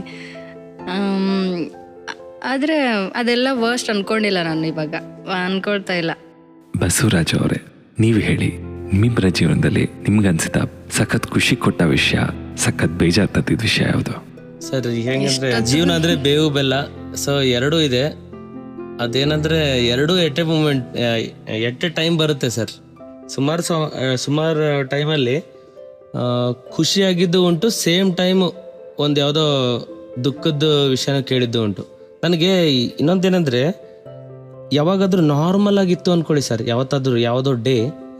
ಆದರೆ ಅದೆಲ್ಲ ವರ್ಸ್ಟ್ ಅನ್ಕೊಂಡಿಲ್ಲ ನಾನು ಇವಾಗ. ಅನ್ಕೊಳ್ತಾ ಇಲ್ಲ. ಬಸವರಾಜ್ ಅವರೇ, ನೀವು ಹೇಳಿ. ನಿಮ್ಮಿಬ್ಬರ ಜೀವನದಲ್ಲಿ ನಿಮ್ಗನ್ಸಿದ ಸಖತ್ ಖುಷಿ ಕೊಟ್ಟ ವಿಷಯ ಸಖತ್ ಬೇಜಾರ್ ತತ್ತಿದ ವಿಷಯ ಯಾವುದು? ಸರ್ ಹೆಂಗಂದ್ರೆ ಜೀವನ ಅಂದ್ರೆ ಬೇವು ಬೆಲ್ಲ. ಸೊ ಎರಡೂ ಇದೆ. ಅದೇನಂದ್ರೆ ಎರಡೂ at a moment at a time ಬರುತ್ತೆ ಸರ್. ಸುಮಾರು ಸುಮಾರು ಟೈಮಲ್ಲಿ ಖುಷಿಯಾಗಿದ್ದು ಉಂಟು ಸೇಮ್ ಟೈಮ್ ಒಂದು ಯಾವುದೋ ದುಃಖದ ವಿಷಯನ ಕೇಳಿದ್ದು ಉಂಟು. ನನಗೆ ಇನ್ನೊಂದೇನೆಂದರೆ ಯಾವಾಗಾದರೂ ನಾರ್ಮಲ್ ಆಗಿತ್ತು ಅನ್ಕೊಳ್ಳಿ ಸರ್. ಯಾವತ್ತಾದ್ರೂ ಯಾವುದೋ ಡೇ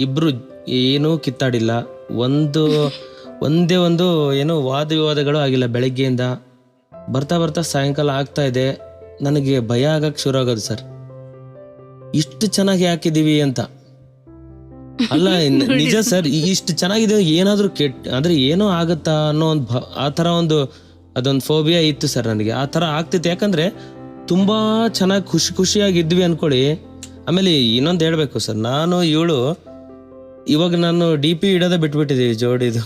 ಇಬ್ರು ಏನೂ ಕಿತ್ತಾಡಿಲ್ಲ. ಒಂದು ಒಂದೇ ಒಂದು ಏನೋ ವಾದ ವಿವಾದಗಳು ಆಗಿಲ್ಲ ಬೆಳಗ್ಗೆಯಿಂದ. ಬರ್ತಾ ಬರ್ತಾ ಸಾಯಂಕಾಲ ಆಗ್ತಾ ಇದೆ. ನನಗೆ ಭಯ ಆಗಕ್ಕೆ ಶುರು ಆಗೋದು ಸರ್. ಇಷ್ಟು ಚೆನ್ನಾಗಿ ಹಾಕಿದೀವಿ ಅಂತ. ಅಲ್ಲ ನಿಜ ಸರ್ ಇಷ್ಟು ಚೆನ್ನಾಗಿದೆ ಏನಾದ್ರೂ ಕೆಟ್ಟ ಅಂದ್ರೆ ಏನೋ ಆಗತ್ತಾ ಅನ್ನೋ ಒಂದು ಭ ಆ ಥರ ಒಂದು ಅದೊಂದು ಫೋಬಿಯಾ ಇತ್ತು ಸರ್ ನನಗೆ. ಆ ಥರ ಆಗ್ತಿತ್ತು. ಯಾಕಂದ್ರೆ ತುಂಬಾ ಚೆನ್ನಾಗಿ ಖುಷಿ ಖುಷಿಯಾಗಿದ್ವಿ ಅನ್ಕೊಳ್ಳಿ. ಆಮೇಲೆ ಇನ್ನೊಂದು ಹೇಳ್ಬೇಕು ಸರ್. ನಾನು ಇವಳು ಇವಾಗ ನಾನು ಡಿ ಪಿ ಇಡೋದೇ ಬಿಟ್ಬಿಟ್ಟಿದೀವಿ ಜೋಡಿದು.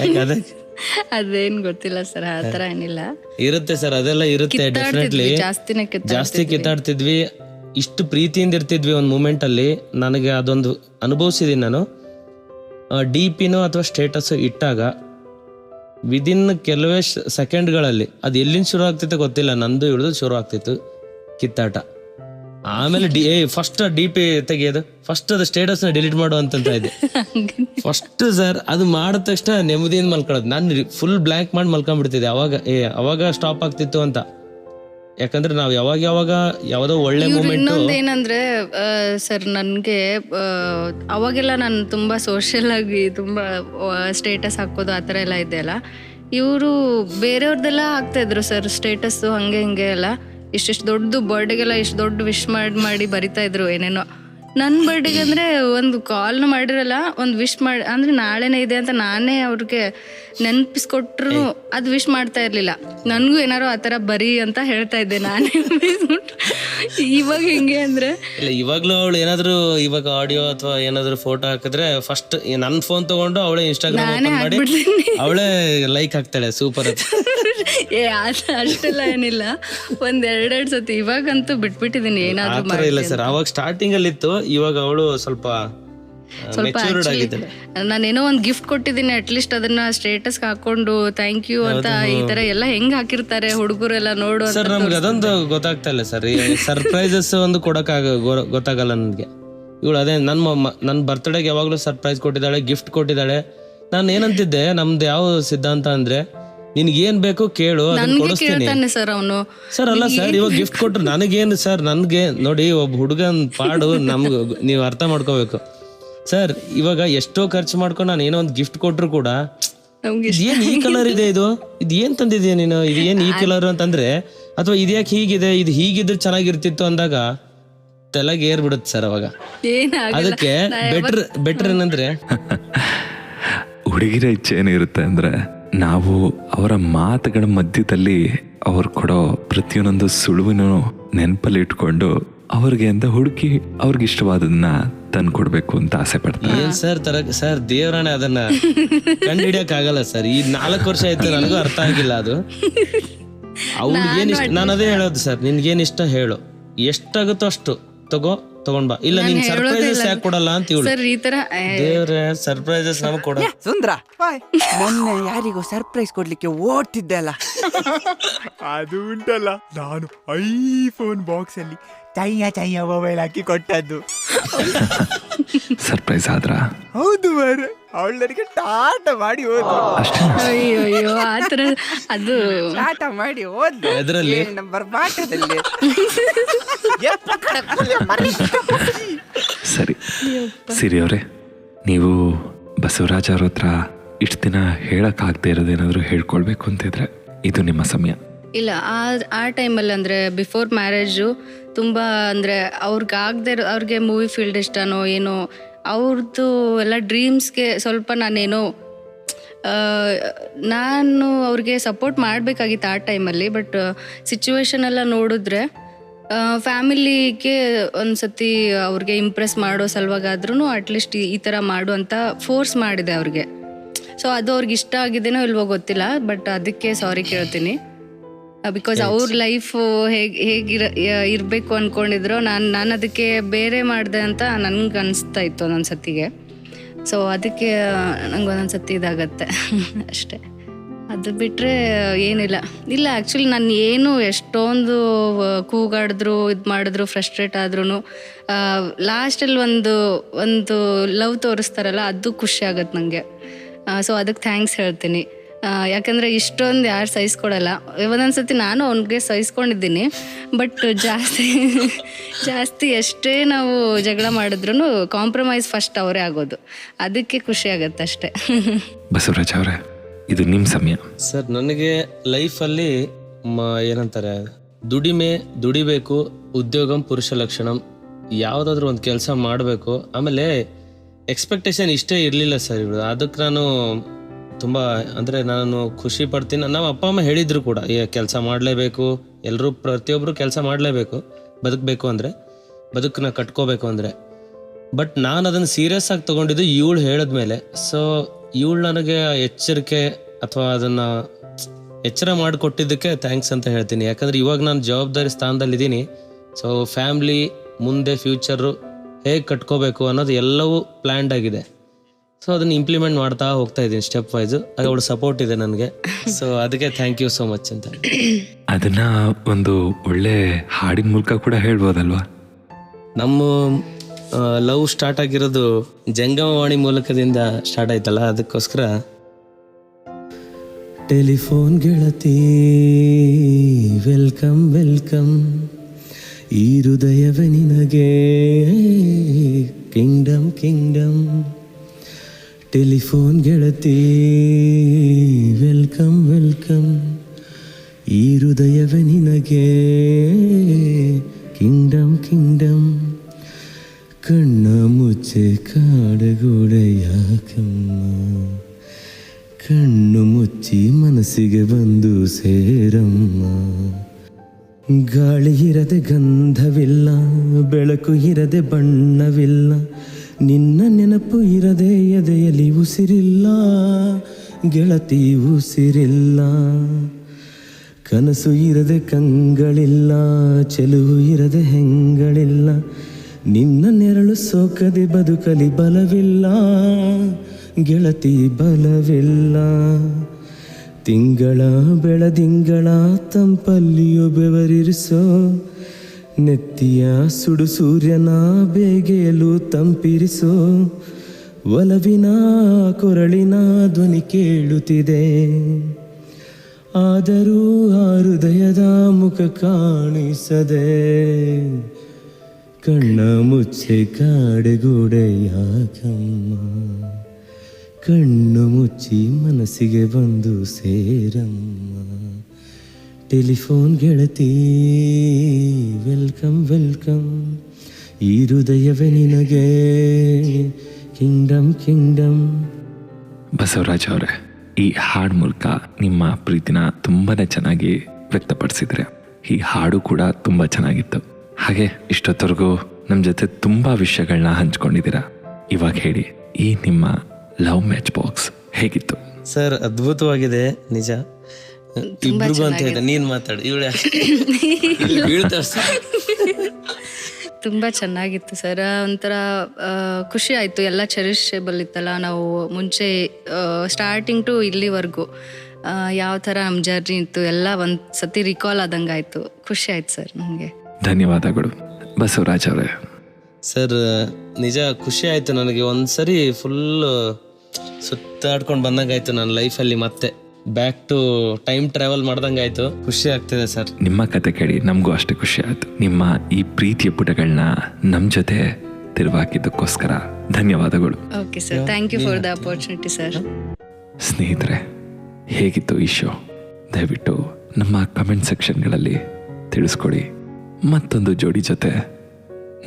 ಯಾಕಂದ್ರೆ ಅದೇನ್ ಗೊತ್ತಿಲ್ಲ ಸರ್ ಆ ಥರ ಏನಿಲ್ಲ. ಇರುತ್ತೆ ಸರ್ ಅದೆಲ್ಲ ಇರುತ್ತೆ ಡೆಫಿನೆಟ್ಲಿ ಕಿತ್ತಾಡ್ತಿದ್ವಿ, ಜಾಸ್ತಿನೇ ಕಿತ್ತಾಡ್ತಿದ್ವಿ. ಜಾಸ್ತಿ ಕಿತ್ತಾಡ್ತಿದ್ವಿ. ಇಷ್ಟು ಪ್ರೀತಿಯಿಂದ ಇರ್ತಿದ್ವಿ ಒಂದು ಮೂಮೆಂಟ್ ಅಲ್ಲಿ. ನನಗೆ ಅದೊಂದು ಅನುಭವಿಸಿದೀನಿ ನಾನು. ಡಿ ಪಿನೋ ಅಥವಾ ಸ್ಟೇಟಸ್ ಇಟ್ಟಾಗ ವಿದಿನ್ ಕೆಲವೇ ಸೆಕೆಂಡ್ಗಳಲ್ಲಿ ಅದು ಎಲ್ಲಿಂದ ಶುರು ಆಗ್ತಿತ್ತು ಗೊತ್ತಿಲ್ಲ ನಂದು ಹಿಡಿದು ಶುರು ಆಗ್ತಿತ್ತು ಕಿತ್ತಾಟ. ಆಮೇಲೆ D A first D P ತೆಗೆಯೋದು. ಫಸ್ಟ್ ಅದು ಸ್ಟೇಟಸ್ನ ಡಿಲೀಟ್ ಮಾಡು ಅಂತ ಇದೆ. ಫಸ್ಟ್ ಸರ್ ಅದು ಮಾಡಿದ ತಕ್ಷಣ ನೆಮ್ಮದಿಯಿಂದ ಮಲ್ಕೊಳ್ಳೋದು ನಾನು ಫುಲ್ ಬ್ಲ್ಯಾಂಕ್ ಮಾಡಿ ಮಲ್ಕೊಂಡ್ಬಿಡ್ತಿದ್ದೆ. ಅವಾಗ ಏ ಅವಾಗ ಸ್ಟಾಪ್ ಆಗ್ತಿತ್ತು ಅಂತ. ಯಾಕಂದ್ರೆ ನಾವು ಯಾವಾಗ ಯಾವಾಗ ಯಾವುದೋ ಒಳ್ಳೆ ಮೂಮೆಂಟ್ ಇನ್ನೊಂದು ಏನಂದ್ರೆ ಸರ್ ನನಗೆ ಅವಾಗೆಲ್ಲ ನಾನು ತುಂಬಾ ಸೋಷಿಯಲ್ ಆಗಿ ತುಂಬಾ ಸ್ಟೇಟಸ್ ಹಾಕೋದು ಆ ಥರ ಎಲ್ಲ ಇದೆಯಲ್ಲ ಇವರು ಬೇರೆಯವ್ರದ್ದೆಲ್ಲ ಹಾಕ್ತಾ ಇದ್ರು ಸರ್ ಸ್ಟೇಟಸ್ಸು ಹಂಗೆ ಹಿಂಗೆ ಎಲ್ಲ. ಇಷ್ಟಿಷ್ಟು ದೊಡ್ಡದು ಬರ್ಡೇಗೆಲ್ಲ ಇಷ್ಟು ದೊಡ್ಡ ವಿಶ್ ಮಾಡಿ ಮಾಡಿ ಬರಿತಾ ಇದ್ರು ಏನೇನೋ. ನನ್ನ ಬರ್ಡೇಗೆ ಅಂದರೆ ಒಂದು ಕಾಲ್ನ ಮಾಡಿರಲ್ಲ ಒಂದು ವಿಶ್ ಮಾಡಿ ಅಂದರೆ ನಾಳೆನೇ ಇದೆ ಅಂತ ನಾನೇ ಅವ್ರಿಗೆ ನೆನಪಿಸ್ಕೊಟ್ರು ಅದು ವಿಶ್ ಮಾಡ್ತಾ ಇರಲಿಲ್ಲ. ನನಗೂ ಏನಾರು ಆ ಥರ ಬರಿ ಅಂತ ಹೇಳ್ತಾ ಇದ್ದೆ ನಾನೇ. ಇವಾಗ ಹೆಂಗೆ ಅಂದರೆ ಇಲ್ಲ ಇವಾಗಲೂ ಅವಳು ಏನಾದರೂ ಇವಾಗ ಆಡಿಯೋ ಅಥವಾ ಏನಾದರೂ ಫೋಟೋ ಹಾಕಿದ್ರೆ ಫಸ್ಟ್ ನನ್ನ ಫೋನ್ ತಗೊಂಡು ಅವಳೇ ಇನ್ಸ್ಟಾಗ್ರಾಮ್. ಅವಳೇ ಲೈಕ್ ಹಾಕ್ತಾಳೆ ಸೂಪರ್ ಅಂತ. ಏ ಅಷ್ಟೆಲ್ಲ ಏನಿಲ್ಲ. ಒಂದ್ ಎರಡೆರಡು ಸತಿ. ಇವಾಗಂತೂ ಬಿಟ್ಬಿಟ್ಟಿದೀನಿ ಏನಾದ್ರೂ ಇಲ್ಲ ಸರ್. ಅವಾಗ ಸ್ಟಾರ್ಟಿಂಗ್ ಅಲ್ಲಿ ಇತ್ತು ಇವಾಗ ಅವಳು ಸ್ವಲ್ಪ ಸ್ವಲ್ಪ ಮೆಚೂರ್ಡ್ ಆಗಿದ್ದಾಳೆ. ನಾನೇನೋ ಒಂದ್ ಗಿಫ್ಟ್ ಕೊಟ್ಟಿದ್ದೀನಿ ಅಟ್ಲೀಸ್ಟ್ ಅದನ್ನ ಸ್ಟೇಟಸ್ ಹಾಕೊಂಡು ಥ್ಯಾಂಕ್ ಯು ಅಂತ ಈ ತರ ಎಲ್ಲ ಹೆಂಗ್ ಹಾಕಿರ್ತಾರೆ ಹುಡುಗರೆಲ್ಲ ನೋಡು ಅಂತ ಸರ್ ನಮ್ಗೆ ಅದೊಂದು ಗೊತ್ತಾಗ್ತಾ ಇಲ್ಲ ಸರ್. ಸರ್ಪ್ರೈಸಸ್ ಒಂದು ಕೊಡಕ್ಕಾಗ ಗೊ- ಗೊತ್ತಾಗಲ್ಲ ನನಗೆ. ಇವಳು ಅದೇ ನನ್ನ ನನ್ನ ಬರ್ತ್ಡೇಗೆ ಯಾವಾಗಲೂ ಸರ್ಪ್ರೈಸ್ ಕೊಟ್ಟಿದ್ದಾಳೆ ಗಿಫ್ಟ್ ಕೊಟ್ಟಿದ್ದಾಳೆ. ನಾನು ಏನಂತಿದ್ದೆ ನಮ್ದು ಯಾವ ಸಿದ್ಧಾಂತ ಅಂದ್ರೆ ನಿನ್ಗೆ ಏನ್ ಬೇಕು ಕೇಳು ಅದನ್ನ ನನ್ಗೆ ಕೊಡಿಸ್ತೀನಿ. ಕೇಳ್ತಾನೆ ಸರ್ ಅವನು. ಸರ್ ಅಲ್ಲ ಸರ್ ಇವಾಗ ಗಿಫ್ಟ್ ಕೊಟ್ರು ನನಗೇನು ಸರ್ ನನ್ಗೆ ನೋಡಿ ಒಬ್ಬ ಹುಡುಗನ್ ಪಾಡು ನಮ್ಗೆ ನೀವು ಅರ್ಥ ಮಾಡ್ಕೋಬೇಕು. ಸರ್ ಇವಾಗ ಎಷ್ಟೋ ಖರ್ಚು ಮಾಡ್ಕೊಂಡು ನಾನು ಏನೋ ಒಂದು ಗಿಫ್ಟ್ ಕೊಟ್ರು ಕೂಡ ನಮ್ಗೆ ಏನ್ ಈ ಕಲರ್ ಇದೆ ಇದು? ಇದು ಏನ್ ತಂದಿದ್ಯಾ ನೀನು? ಇದು ಏನ್ ಈ ಕಲರ್ ಅಂತಂದ್ರೆ ಅಥವಾ ಇದ್ಯಾಕೆ ಹೀಗಿದೆ? ಇದು ಹೀಗಿದ್ರೆ ಚೆನ್ನಾಗಿರ್ತಿತ್ತು ಅಂದಾಗ ತಲೆಗೆ ಏರ್ ಬಿಡುತ್ತೆ ಸರ್ ಅವಾಗ. ಏನಾಗಲ್ಲ ಅದಕ್ಕೆ ಬೆಟರ್ ಬೆಟರ್ ಏನಂದ್ರೆ ಹುಡುಗಿರ ಇಚ್ಛೆ ಏನಿರುತ್ತೆ ಅಂದ್ರೆ ನಾವು ಅವರ ಮಾತುಗಳ ಮಧ್ಯದಲ್ಲಿ ಅವ್ರು ಕೊಡೋ ಪ್ರತಿಯೊಂದೊಂದು ಸುಳುವಿನ ನೆನಪಲ್ಲಿ ಇಟ್ಕೊಂಡು ಅವ್ರಿಗೆ ಅಂತ ಹುಡುಕಿ ಅವ್ರಿಗೆ ಇಷ್ಟವಾದದನ್ನ ತಂದ್ಕೊಡ್ಬೇಕು ಅಂತ ಆಸೆ ಪಡ್ತಾರೆ. ಏನ್ ಸರ್ ತರ ಸರ್ ದೇವರಾಣೆ ಅದನ್ನ ಕಂಡು ಹಿಡಿಯಕ್ ಆಗಲ್ಲ ಸರ್? ಈ ನಾಲ್ಕು ವರ್ಷ ಆಯ್ತು ನನಗೂ ಅರ್ಥ ಆಗಿಲ್ಲ ಅದು. ಅವ್ಳಿಗೆ ಏನ್ ಇಷ್ಟ ನಾನು ಅದೇ ಹೇಳೋದು ಸರ್ ನಿನ್ಗೇನ್ ಇಷ್ಟ ಹೇಳು. ಎಷ್ಟಾಗುತ್ತೋ ಅಷ್ಟು. ತಗೋ ತಗೊಂಡ್ ಬಾ. ಇಲ್ಲ ನಿನ್ ಸರ್ಪ್ರೈಸಸ್ ಯಾಕೆ ಕೊಡಲ್ಲ ಅಂತ ಇವಳು ಸರ್ ಈ ತರ ದೇವ್ರೆ ಸರ್ಪ್ರೈಸಸ್ ನಮಗ್ ಕೊಡ. ಸುಂದ್ರ. ಮೊನ್ನೆ ಯಾರಿಗೋ ಸರ್ಪ್ರೈಸ್ ಕೊಡ್ಲಿಕ್ಕೆ ಓಡ್ತಿದ್ದೆ ಅಲ್ಲ. ಅದು ಉಂಟಲ್ಲ ನಾನು ಐಫೋನ್ ಬಾಕ್ಸ್ ಅಲ್ಲಿ ಚೈಯ ಚೈಯ ಮೊಬೈಲ್ ಹಾಕಿ ಕೊಟ್ಟದ್ದು. ಸರ್ಪ್ರೈಸ್ ಆದ್ರ? ಹೌದು ಮಾರೆ ಅವಳು ನನಗೆ ಟಾಟ ಮಾಡಿ ಹೋದ್ಲು ಅಷ್ಟೇ? ಅಯ್ಯೋ ಅಯ್ಯೋ ಆ ಥರ ಅದು ಟಾಟ ಮಾಡಿ ಹೋದ್ಲು ಅದರಲ್ಲಿ ಏಳ್ ನಂಬರ್ ಬಾಟದಲ್ಲಿ? ಸರಿ. ಸಿರಿ ಅವರೇ ನೀವು ಬಸವರಾಜ್ ಅವ್ರ ಹತ್ರ ಇಷ್ಟು ದಿನ ಹೇಳಕ್ಕಾಗದೇ ಇರೋದೇನಾದರೂ ಹೇಳ್ಕೊಳ್ಬೇಕು ಅಂತಿದ್ರೆ ಇದು ನಿಮ್ಮ ಸಮಯ. ಇಲ್ಲ ಆ ಆ ಟೈಮಲ್ಲಿ ಅಂದರೆ ಬಿಫೋರ್ ಮ್ಯಾರೇಜು ತುಂಬ ಅಂದರೆ ಅವ್ರಿಗೆ ಆಗದೆ ಅವ್ರಿಗೆ ಮೂವಿ ಫೀಲ್ಡ್ ಇಷ್ಟನೋ ಏನೋ ಅವ್ರದ್ದು ಎಲ್ಲ ಡ್ರೀಮ್ಸ್ಗೆ ಸ್ವಲ್ಪ ನಾನೇನೋ ನಾನು ಅವ್ರಿಗೆ ಸಪೋರ್ಟ್ ಮಾಡಬೇಕಾಗಿತ್ತು ಆ ಟೈಮಲ್ಲಿ ಬಟ್ ಸಿಚುವೇಶನ್ ಎಲ್ಲ ನೋಡಿದ್ರೆ ಫ್ಯಾಮಿಲಿಗೆ ಒಂದು ಸತಿ ಅವ್ರಿಗೆ ಇಂಪ್ರೆಸ್ ಮಾಡೋ ಸಲುವಾಗಾದ್ರೂ ಅಟ್ಲೀಸ್ಟ್ ಈ ಥರ ಮಾಡು ಅಂತ ಫೋರ್ಸ್ ಮಾಡಿದೆ ಅವ್ರಿಗೆ. ಸೊ ಅದು ಅವ್ರಿಗೆ ಇಷ್ಟ ಆಗಿದೆನೋ ಇಲ್ವೋ ಗೊತ್ತಿಲ್ಲ ಬಟ್ ಅದಕ್ಕೆ ಸಾರಿ ಕೇಳ್ತೀನಿ. ಬಿಕಾಸ್ ಅವ್ರ ಲೈಫು ಹೇಗೆ ಹೇಗಿರ ಇರಬೇಕು ಅಂದ್ಕೊಂಡಿದ್ರು ನಾನು ನಾನು ಅದಕ್ಕೆ ಬೇರೆ ಮಾಡಿದೆ ಅಂತ ನನ್ಗೆ ಅನಿಸ್ತಾ ಇತ್ತು ಒಂದೊಂದು ಸತಿಗೆ. ಸೊ ಅದಕ್ಕೆ ನಂಗೆ ಒಂದೊಂದು ಸತಿ ಇದಾಗತ್ತೆ. ಅಷ್ಟೇ. ಅದು ಬಿಟ್ಟರೆ ಏನಿಲ್ಲ. ಇಲ್ಲ ಆ್ಯಕ್ಚುಲಿ ನಾನು ಏನು ಎಷ್ಟೊಂದು ಕೂಗಾಡಿದ್ರು ಇದು ಮಾಡಿದ್ರು ಫ್ರಸ್ಟ್ರೇಟ್ ಆದ್ರೂ ಲಾಸ್ಟಲ್ಲಿ ಒಂದು ಒಂದು ಲವ್ ತೋರಿಸ್ತಾರಲ್ಲ ಅದು ಖುಷಿ ಆಗತ್ತೆ ನನಗೆ ಸೊ ಅದಕ್ಕೆ ಥ್ಯಾಂಕ್ಸ್ ಹೇಳ್ತೀನಿ. ಯಾಕಂದ್ರೆ ಇಷ್ಟೊಂದು ಯಾರು ಸಹಿಸ್ಕೊಡಲ್ಲ ಒಂದೊಂದ್ಸತಿ ನಾನು ಅವ್ನಿಗೆ ಸಹಿಸ್ಕೊಂಡಿದ್ದೀನಿ ಬಟ್ ಜಾಸ್ತಿ ಜಾಸ್ತಿ ಎಷ್ಟೇ ನಾವು ಜಗಳ ಮಾಡಿದ್ರು ಕಾಂಪ್ರಮೈಸ್ ಫಸ್ಟ್ ಅವರೇ ಆಗೋದು. ಅದಕ್ಕೆ ಖುಷಿ ಆಗುತ್ತೆ ಅಷ್ಟೇ. ಬಸವರಾಜ್ ಅವರೇ ಇದು ನಿಮ್ಮ ಸಮಯ. ಸರ್ ನನಗೆ ಲೈಫಲ್ಲಿ ಮ ಏನಂತಾರೆ ದುಡಿಮೆ ದುಡಿಬೇಕು ಉದ್ಯೋಗಂ ಪುರುಷ ಲಕ್ಷಣ ಯಾವುದಾದ್ರೂ ಒಂದು ಕೆಲಸ ಮಾಡಬೇಕು. ಆಮೇಲೆ ಎಕ್ಸ್ಪೆಕ್ಟೇಷನ್ ಇಷ್ಟೇ ಇರಲಿಲ್ಲ ಸರ್ ಇವರು ಅದಕ್ಕೆ ನಾನು ತುಂಬ, ಅಂದರೆ ನಾನು ಖುಷಿ ಪಡ್ತೀನಿ. ನಮ್ಮ ಅಪ್ಪ, ಅಮ್ಮ ಹೇಳಿದ್ರು ಕೂಡ ಕೆಲಸ ಮಾಡಲೇಬೇಕು. ಎಲ್ಲರೂ ಪ್ರತಿಯೊಬ್ಬರು ಕೆಲಸ ಮಾಡಲೇಬೇಕು. ಬದುಕಬೇಕು ಅಂದರೆ ಬದುಕನ್ನ ಕಟ್ಕೋಬೇಕು ಅಂದರೆ. ಬಟ್ ನಾನು ಅದನ್ನು ಸೀರಿಯಸ್ ಆಗಿ ತಗೊಂಡಿದ್ದು ಇವಳು ಹೇಳಿದ್ಮೇಲೆ. ಸೊ ಇವಳು ನನಗೆ ಎಚ್ಚರಿಕೆ ಅಥವಾ ಅದನ್ನು ಎಚ್ಚರ ಮಾಡಿಕೊಟ್ಟಿದ್ದಕ್ಕೆ ಥ್ಯಾಂಕ್ಸ್ ಅಂತ ಹೇಳ್ತೀನಿ. ಯಾಕಂದ್ರೆ ಇವಾಗ ನಾನು ಜವಾಬ್ದಾರಿ ಸ್ಥಾನದಲ್ಲಿದ್ದೀನಿ. ಸೊ ಫ್ಯಾಮ್ಲಿ ಮುಂದೆ ಫ್ಯೂಚರು ಹೇಗೆ ಕಟ್ಕೋಬೇಕು ಅನ್ನೋದು ಎಲ್ಲವೂ ಪ್ಲ್ಯಾಂಡ್ ಆಗಿದೆ. ಸೊ ಅದನ್ನ ಇಂಪ್ಲಿಮೆಂಟ್ ಮಾಡ್ತಾ ಹೋಗ್ತಾ ಇದ್ದೀನಿ ಸ್ಟೆಪ್ ವೈಸ್ ಅವಳು ಸಪೋರ್ಟ್ ಇದೆ ನನಗೆ. ಸೊ ಅದಕ್ಕೆ ಥ್ಯಾಂಕ್ ಯು ಸೋ ಮಚ್ ಅಂತ. ಅದನ್ನ ಒಂದು ಒಳ್ಳೆ ಹಾಡಿನ ಮೂಲಕ ಕೂಡ ಹೇಳ್ಬೋದಲ್ವಾ? ನಮ್ಮ ಲವ್ ಸ್ಟಾರ್ಟ್ ಆಗಿರೋದು ಜಂಗಮವಾಣಿ ಮೂಲಕದಿಂದ ಸ್ಟಾರ್ಟ್ ಆಯ್ತಲ್ಲ ಅದಕ್ಕೋಸ್ಕರ. ಟೆಲಿಫೋನ್ ಗೆಳತಿ ವೆಲ್ಕಮ್ ವೆಲ್ಕಮ್ ಈ ಹೃದಯವೇ ನಿನಗೆ ಕಿಂಗ್ಡಮ್ ಕಿಂಗ್ಡಮ್ ಟೆಲಿಫೋನ್ ಗೆಳತಿ ವೆಲ್ಕಮ್ ವೆಲ್ಕಮ್ ಈ ಹೃದಯವೇ ನಿನಗೆ ಕಿಂಗ್ಡಮ್ ಕಿಂಗ್ಡಮ್ ಕಣ್ಣ ಮುಚ್ಚೆ ಕಾಡಗೋಡೆ ಯಾಕಮ್ಮ ಕಣ್ಣು ಮುಚ್ಚಿ ಮನಸ್ಸಿಗೆ ಬಂದು ಸೇರಮ್ಮ ಗಾಳಿ ಇರದೆ ಗಂಧವಿಲ್ಲ ಬೆಳಕು ಇರದೆ ಬಣ್ಣವಿಲ್ಲ ನಿನ್ನ ನೆನಪು ಇರದೆ ಎದೆಯಲ್ಲಿ ಉಸಿರಿಲ್ಲ, ಗೆಳತಿ ಉಸಿರಿಲ್ಲ. ಕನಸು ಇರದೆ ಕಂಗಳಿಲ್ಲ, ಚೆಲುವು ಇರದೆ ಹೆಂಗಳಿಲ್ಲ. ನಿನ್ನ ನೆರಳು ಸೋಕದೆ ಬದುಕಲಿ ಬಲವಿಲ್ಲ, ಗೆಳತಿ ಬಲವಿಲ್ಲ. ತಿಂಗಳ ಬೆಳದಿಂಗಳ ತಂಪಲ್ಲಿಯೂ ಬೆವರಿರಿಸೋ ನೆತ್ತಿಯ ಸುಡು ಸೂರ್ಯನ ಬೇಗೆಯಲು ತಂಪಿರಿಸೋ. ಒಲವಿನ ಕೊರಳಿನ ಧ್ವನಿ ಕೇಳುತ್ತಿದೆ. ಆದರೂ ಆ ಹೃದಯದ ಮುಖ ಕಾಣಿಸದೆ. ಕಣ್ಣ ಮುಚ್ಚೆ ಕಾಡೆಗೂಡೆ ಯಾಕಮ್ಮ ಕಣ್ಣು ಮುಚ್ಚಿ ಮನಸ್ಸಿಗೆ ಬಂದು ಸೇರಮ್ಮ. ಟೆಲಿಫೋನ್ ಗೆಳತಿ ವೆಲ್ಕಮ್ ವೆಲ್ಕಮ್. ಈ ಹೃದಯವೇ ನಿನಗೆ ಕಿಂಗ್ಡಮ್ ಕಿಂಗ್ಡಮ್. ಬಸವರಾಜ್ ಅವರೇ ಈ ಹಾಡು ಮೂಲಕ ನಿಮ್ಮ ಪ್ರೀತಿನ ತುಂಬಾ ಚೆನ್ನಾಗಿ ವ್ಯಕ್ತಪಡಿಸಿದ್ರೆ. ಈ ಹಾಡು ಕೂಡ ತುಂಬ ಚೆನ್ನಾಗಿತ್ತು. ಹಾಗೆ ಇಷ್ಟೊತ್ತವರೆಗೂ ನಮ್ಮ ಜೊತೆ ತುಂಬ ವಿಷಯಗಳನ್ನ ಹಂಚ್ಕೊಂಡಿದ್ದೀರಾ? ಇವಾಗ ಹೇಳಿ ಈ ನಿಮ್ಮ ಲವ್ ಮ್ಯಾಚ್ ಬಾಕ್ಸ್ ಹೇಗಿತ್ತು? ಸರ್ ಅದ್ಭುತವಾಗಿದೆ ನಿಜ. ಇಬ್ರಿಗೂ ಅಂತ ಹೇಳಿದೆ ನೀನ್ ಮಾತಾಡು. ಇವಳೆ ಸರ್. ತುಂಬ ಚೆನ್ನಾಗಿತ್ತು ಸರ್. ಒಂಥರ ಖುಷಿ ಆಯಿತು. ಎಲ್ಲ ಚೆರಿಷೇಬಲ್ ಇತ್ತಲ್ಲ ನಾವು ಮುಂಚೆ ಸ್ಟಾರ್ಟಿಂಗ್ ಟು ಇಲ್ಲಿವರೆಗೂ. ಯಾವ ಥರ ನಮ್ಮ ಜರ್ನಿ ಇತ್ತು ಎಲ್ಲ ಒಂದು ಸತಿ ರಿಕಾಲ್ ಆದಂಗೆ ಆಯಿತು. ಖುಷಿ ಆಯ್ತು ಸರ್ ನನಗೆ ಧನ್ಯವಾದಗಳು ಬಸವರಾಜ್ ಅವರೇ. ಸರ್ ನಿಜ ಖುಷಿ ಆಯ್ತು ನನಗೆ. ಒಂದ್ಸರಿ ಫುಲ್ ಸುತ್ತಾಡ್ಕೊಂಡು ಬಂದಂಗಾಯ್ತು ನನ್ನ ಲೈಫಲ್ಲಿ ಮತ್ತೆ. ಬ್ಯಾಕ್ ಟು ಟೈಮ್ ಟ್ರಾವೆಲ್ ಮಾಡ್ದಂಗಾಯ್ತು ಖುಷಿ ಆಗ್ತಿದೆ ಸರ್. ನಿಮ್ಮ ಕತೆ ಕೇಳಿ ನಮಗೂ ಅಷ್ಟೇ ಖುಷಿ ಆಯ್ತು. ನಿಮ್ಮ ಈ ಪ್ರೀತಿಯ ಪುಟಗಳನ್ನ ನಮ್ಮ ಜೊತೆ ತಿರುವಾಕಿದ್ದಕ್ಕೋಸ್ಕರ ಧನ್ಯವಾದಗಳು. Okay sir thank you for the opportunity sir ಸ್ನೇಹಿತರೆ ಹೇಗಿತ್ತು ಈ ಶೋ ದಯವಿಟ್ಟು ನಮ್ಮ ಕಮೆಂಟ್ ಸೆಕ್ಷನ್ಗಳಲ್ಲಿ ತಿಳಿಸ್ಕೊಡಿ. ಮತ್ತೊಂದು ಜೋಡಿ ಜೊತೆ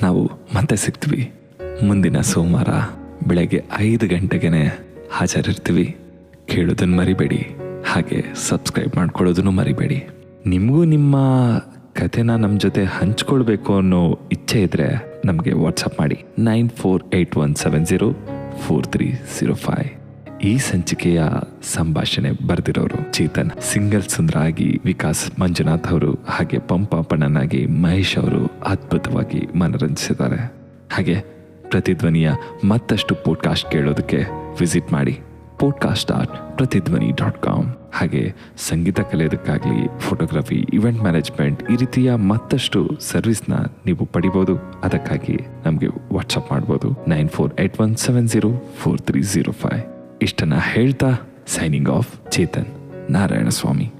ನಾವು ಮತ್ತೆ ಸಿಗ್ತೀವಿ. ಮುಂದಿನ ಸೋಮವಾರ ಬೆಳಗ್ಗೆ ಐದು ಗಂಟೆಗೆ ಹಾಜರಿರ್ತೀವಿ. ಕೇಳೋದನ್ನು ಮರಿಬೇಡಿ. ಹಾಗೆ ಸಬ್ಸ್ಕ್ರೈಬ್ ಮಾಡ್ಕೊಳ್ಳೋದನ್ನು ಮರಿಬೇಡಿ. ನಿಮಗೂ ನಿಮ್ಮ ಕಥೆನ ನಮ್ಮ ಜೊತೆ ಹಂಚ್ಕೊಳ್ಬೇಕು ಅನ್ನೋ ಇಚ್ಛೆ ಇದ್ರೆ ನಮಗೆ ವಾಟ್ಸಪ್ ಮಾಡಿ. Nine four eight one seven zero four three zero five ಈ ಸಂಚಿಕೆಯ ಸಂಭಾಷಣೆ ಬರೆದಿರೋರು ಚೇತನ್, ಸಿಂಗಲ್ ಸುಂದರ ಆಗಿ ವಿಕಾಸ್ ಮಂಜುನಾಥ್ ಅವರು ಹಾಗೆ ಪಂಪಾಪಣ್ಣನಾಗಿ ಮಹೇಶ್ ಅವರು ಅದ್ಭುತವಾಗಿ ಮನರಂಜಿಸಿದ್ದಾರೆ. ಹಾಗೆ ಪ್ರತಿಧ್ವನಿಯ ಮತ್ತಷ್ಟು ಪೋಡ್ಕಾಸ್ಟ್ ಕೇಳೋದಕ್ಕೆ ವಿಸಿಟ್ ಮಾಡಿ. Podcast dot Prathidhvani dot com ಹಾಗೆ ಸಂಗೀತ ಕಲಿಯೋದಕ್ಕಾಗಲಿ ಫೋಟೋಗ್ರಫಿ ಇವೆಂಟ್ ಮ್ಯಾನೇಜ್ಮೆಂಟ್ ಈ ರೀತಿಯ ಮತ್ತಷ್ಟು ಸರ್ವಿಸ್ನ ನೀವು ಪಡಿಬೋದು. ಅದಕ್ಕಾಗಿ ನಮಗೆ ವಾಟ್ಸಪ್ ಮಾಡ್ಬೋದು. Nine four eight one seven zero four three zero five ಇಷ್ಟನ್ನ ಹೇಳ್ತಾ ಸೈನಿಂಗ್ ಆಫ್ ಚೇತನ್ ನಾರಾಯಣ ಸ್ವಾಮಿ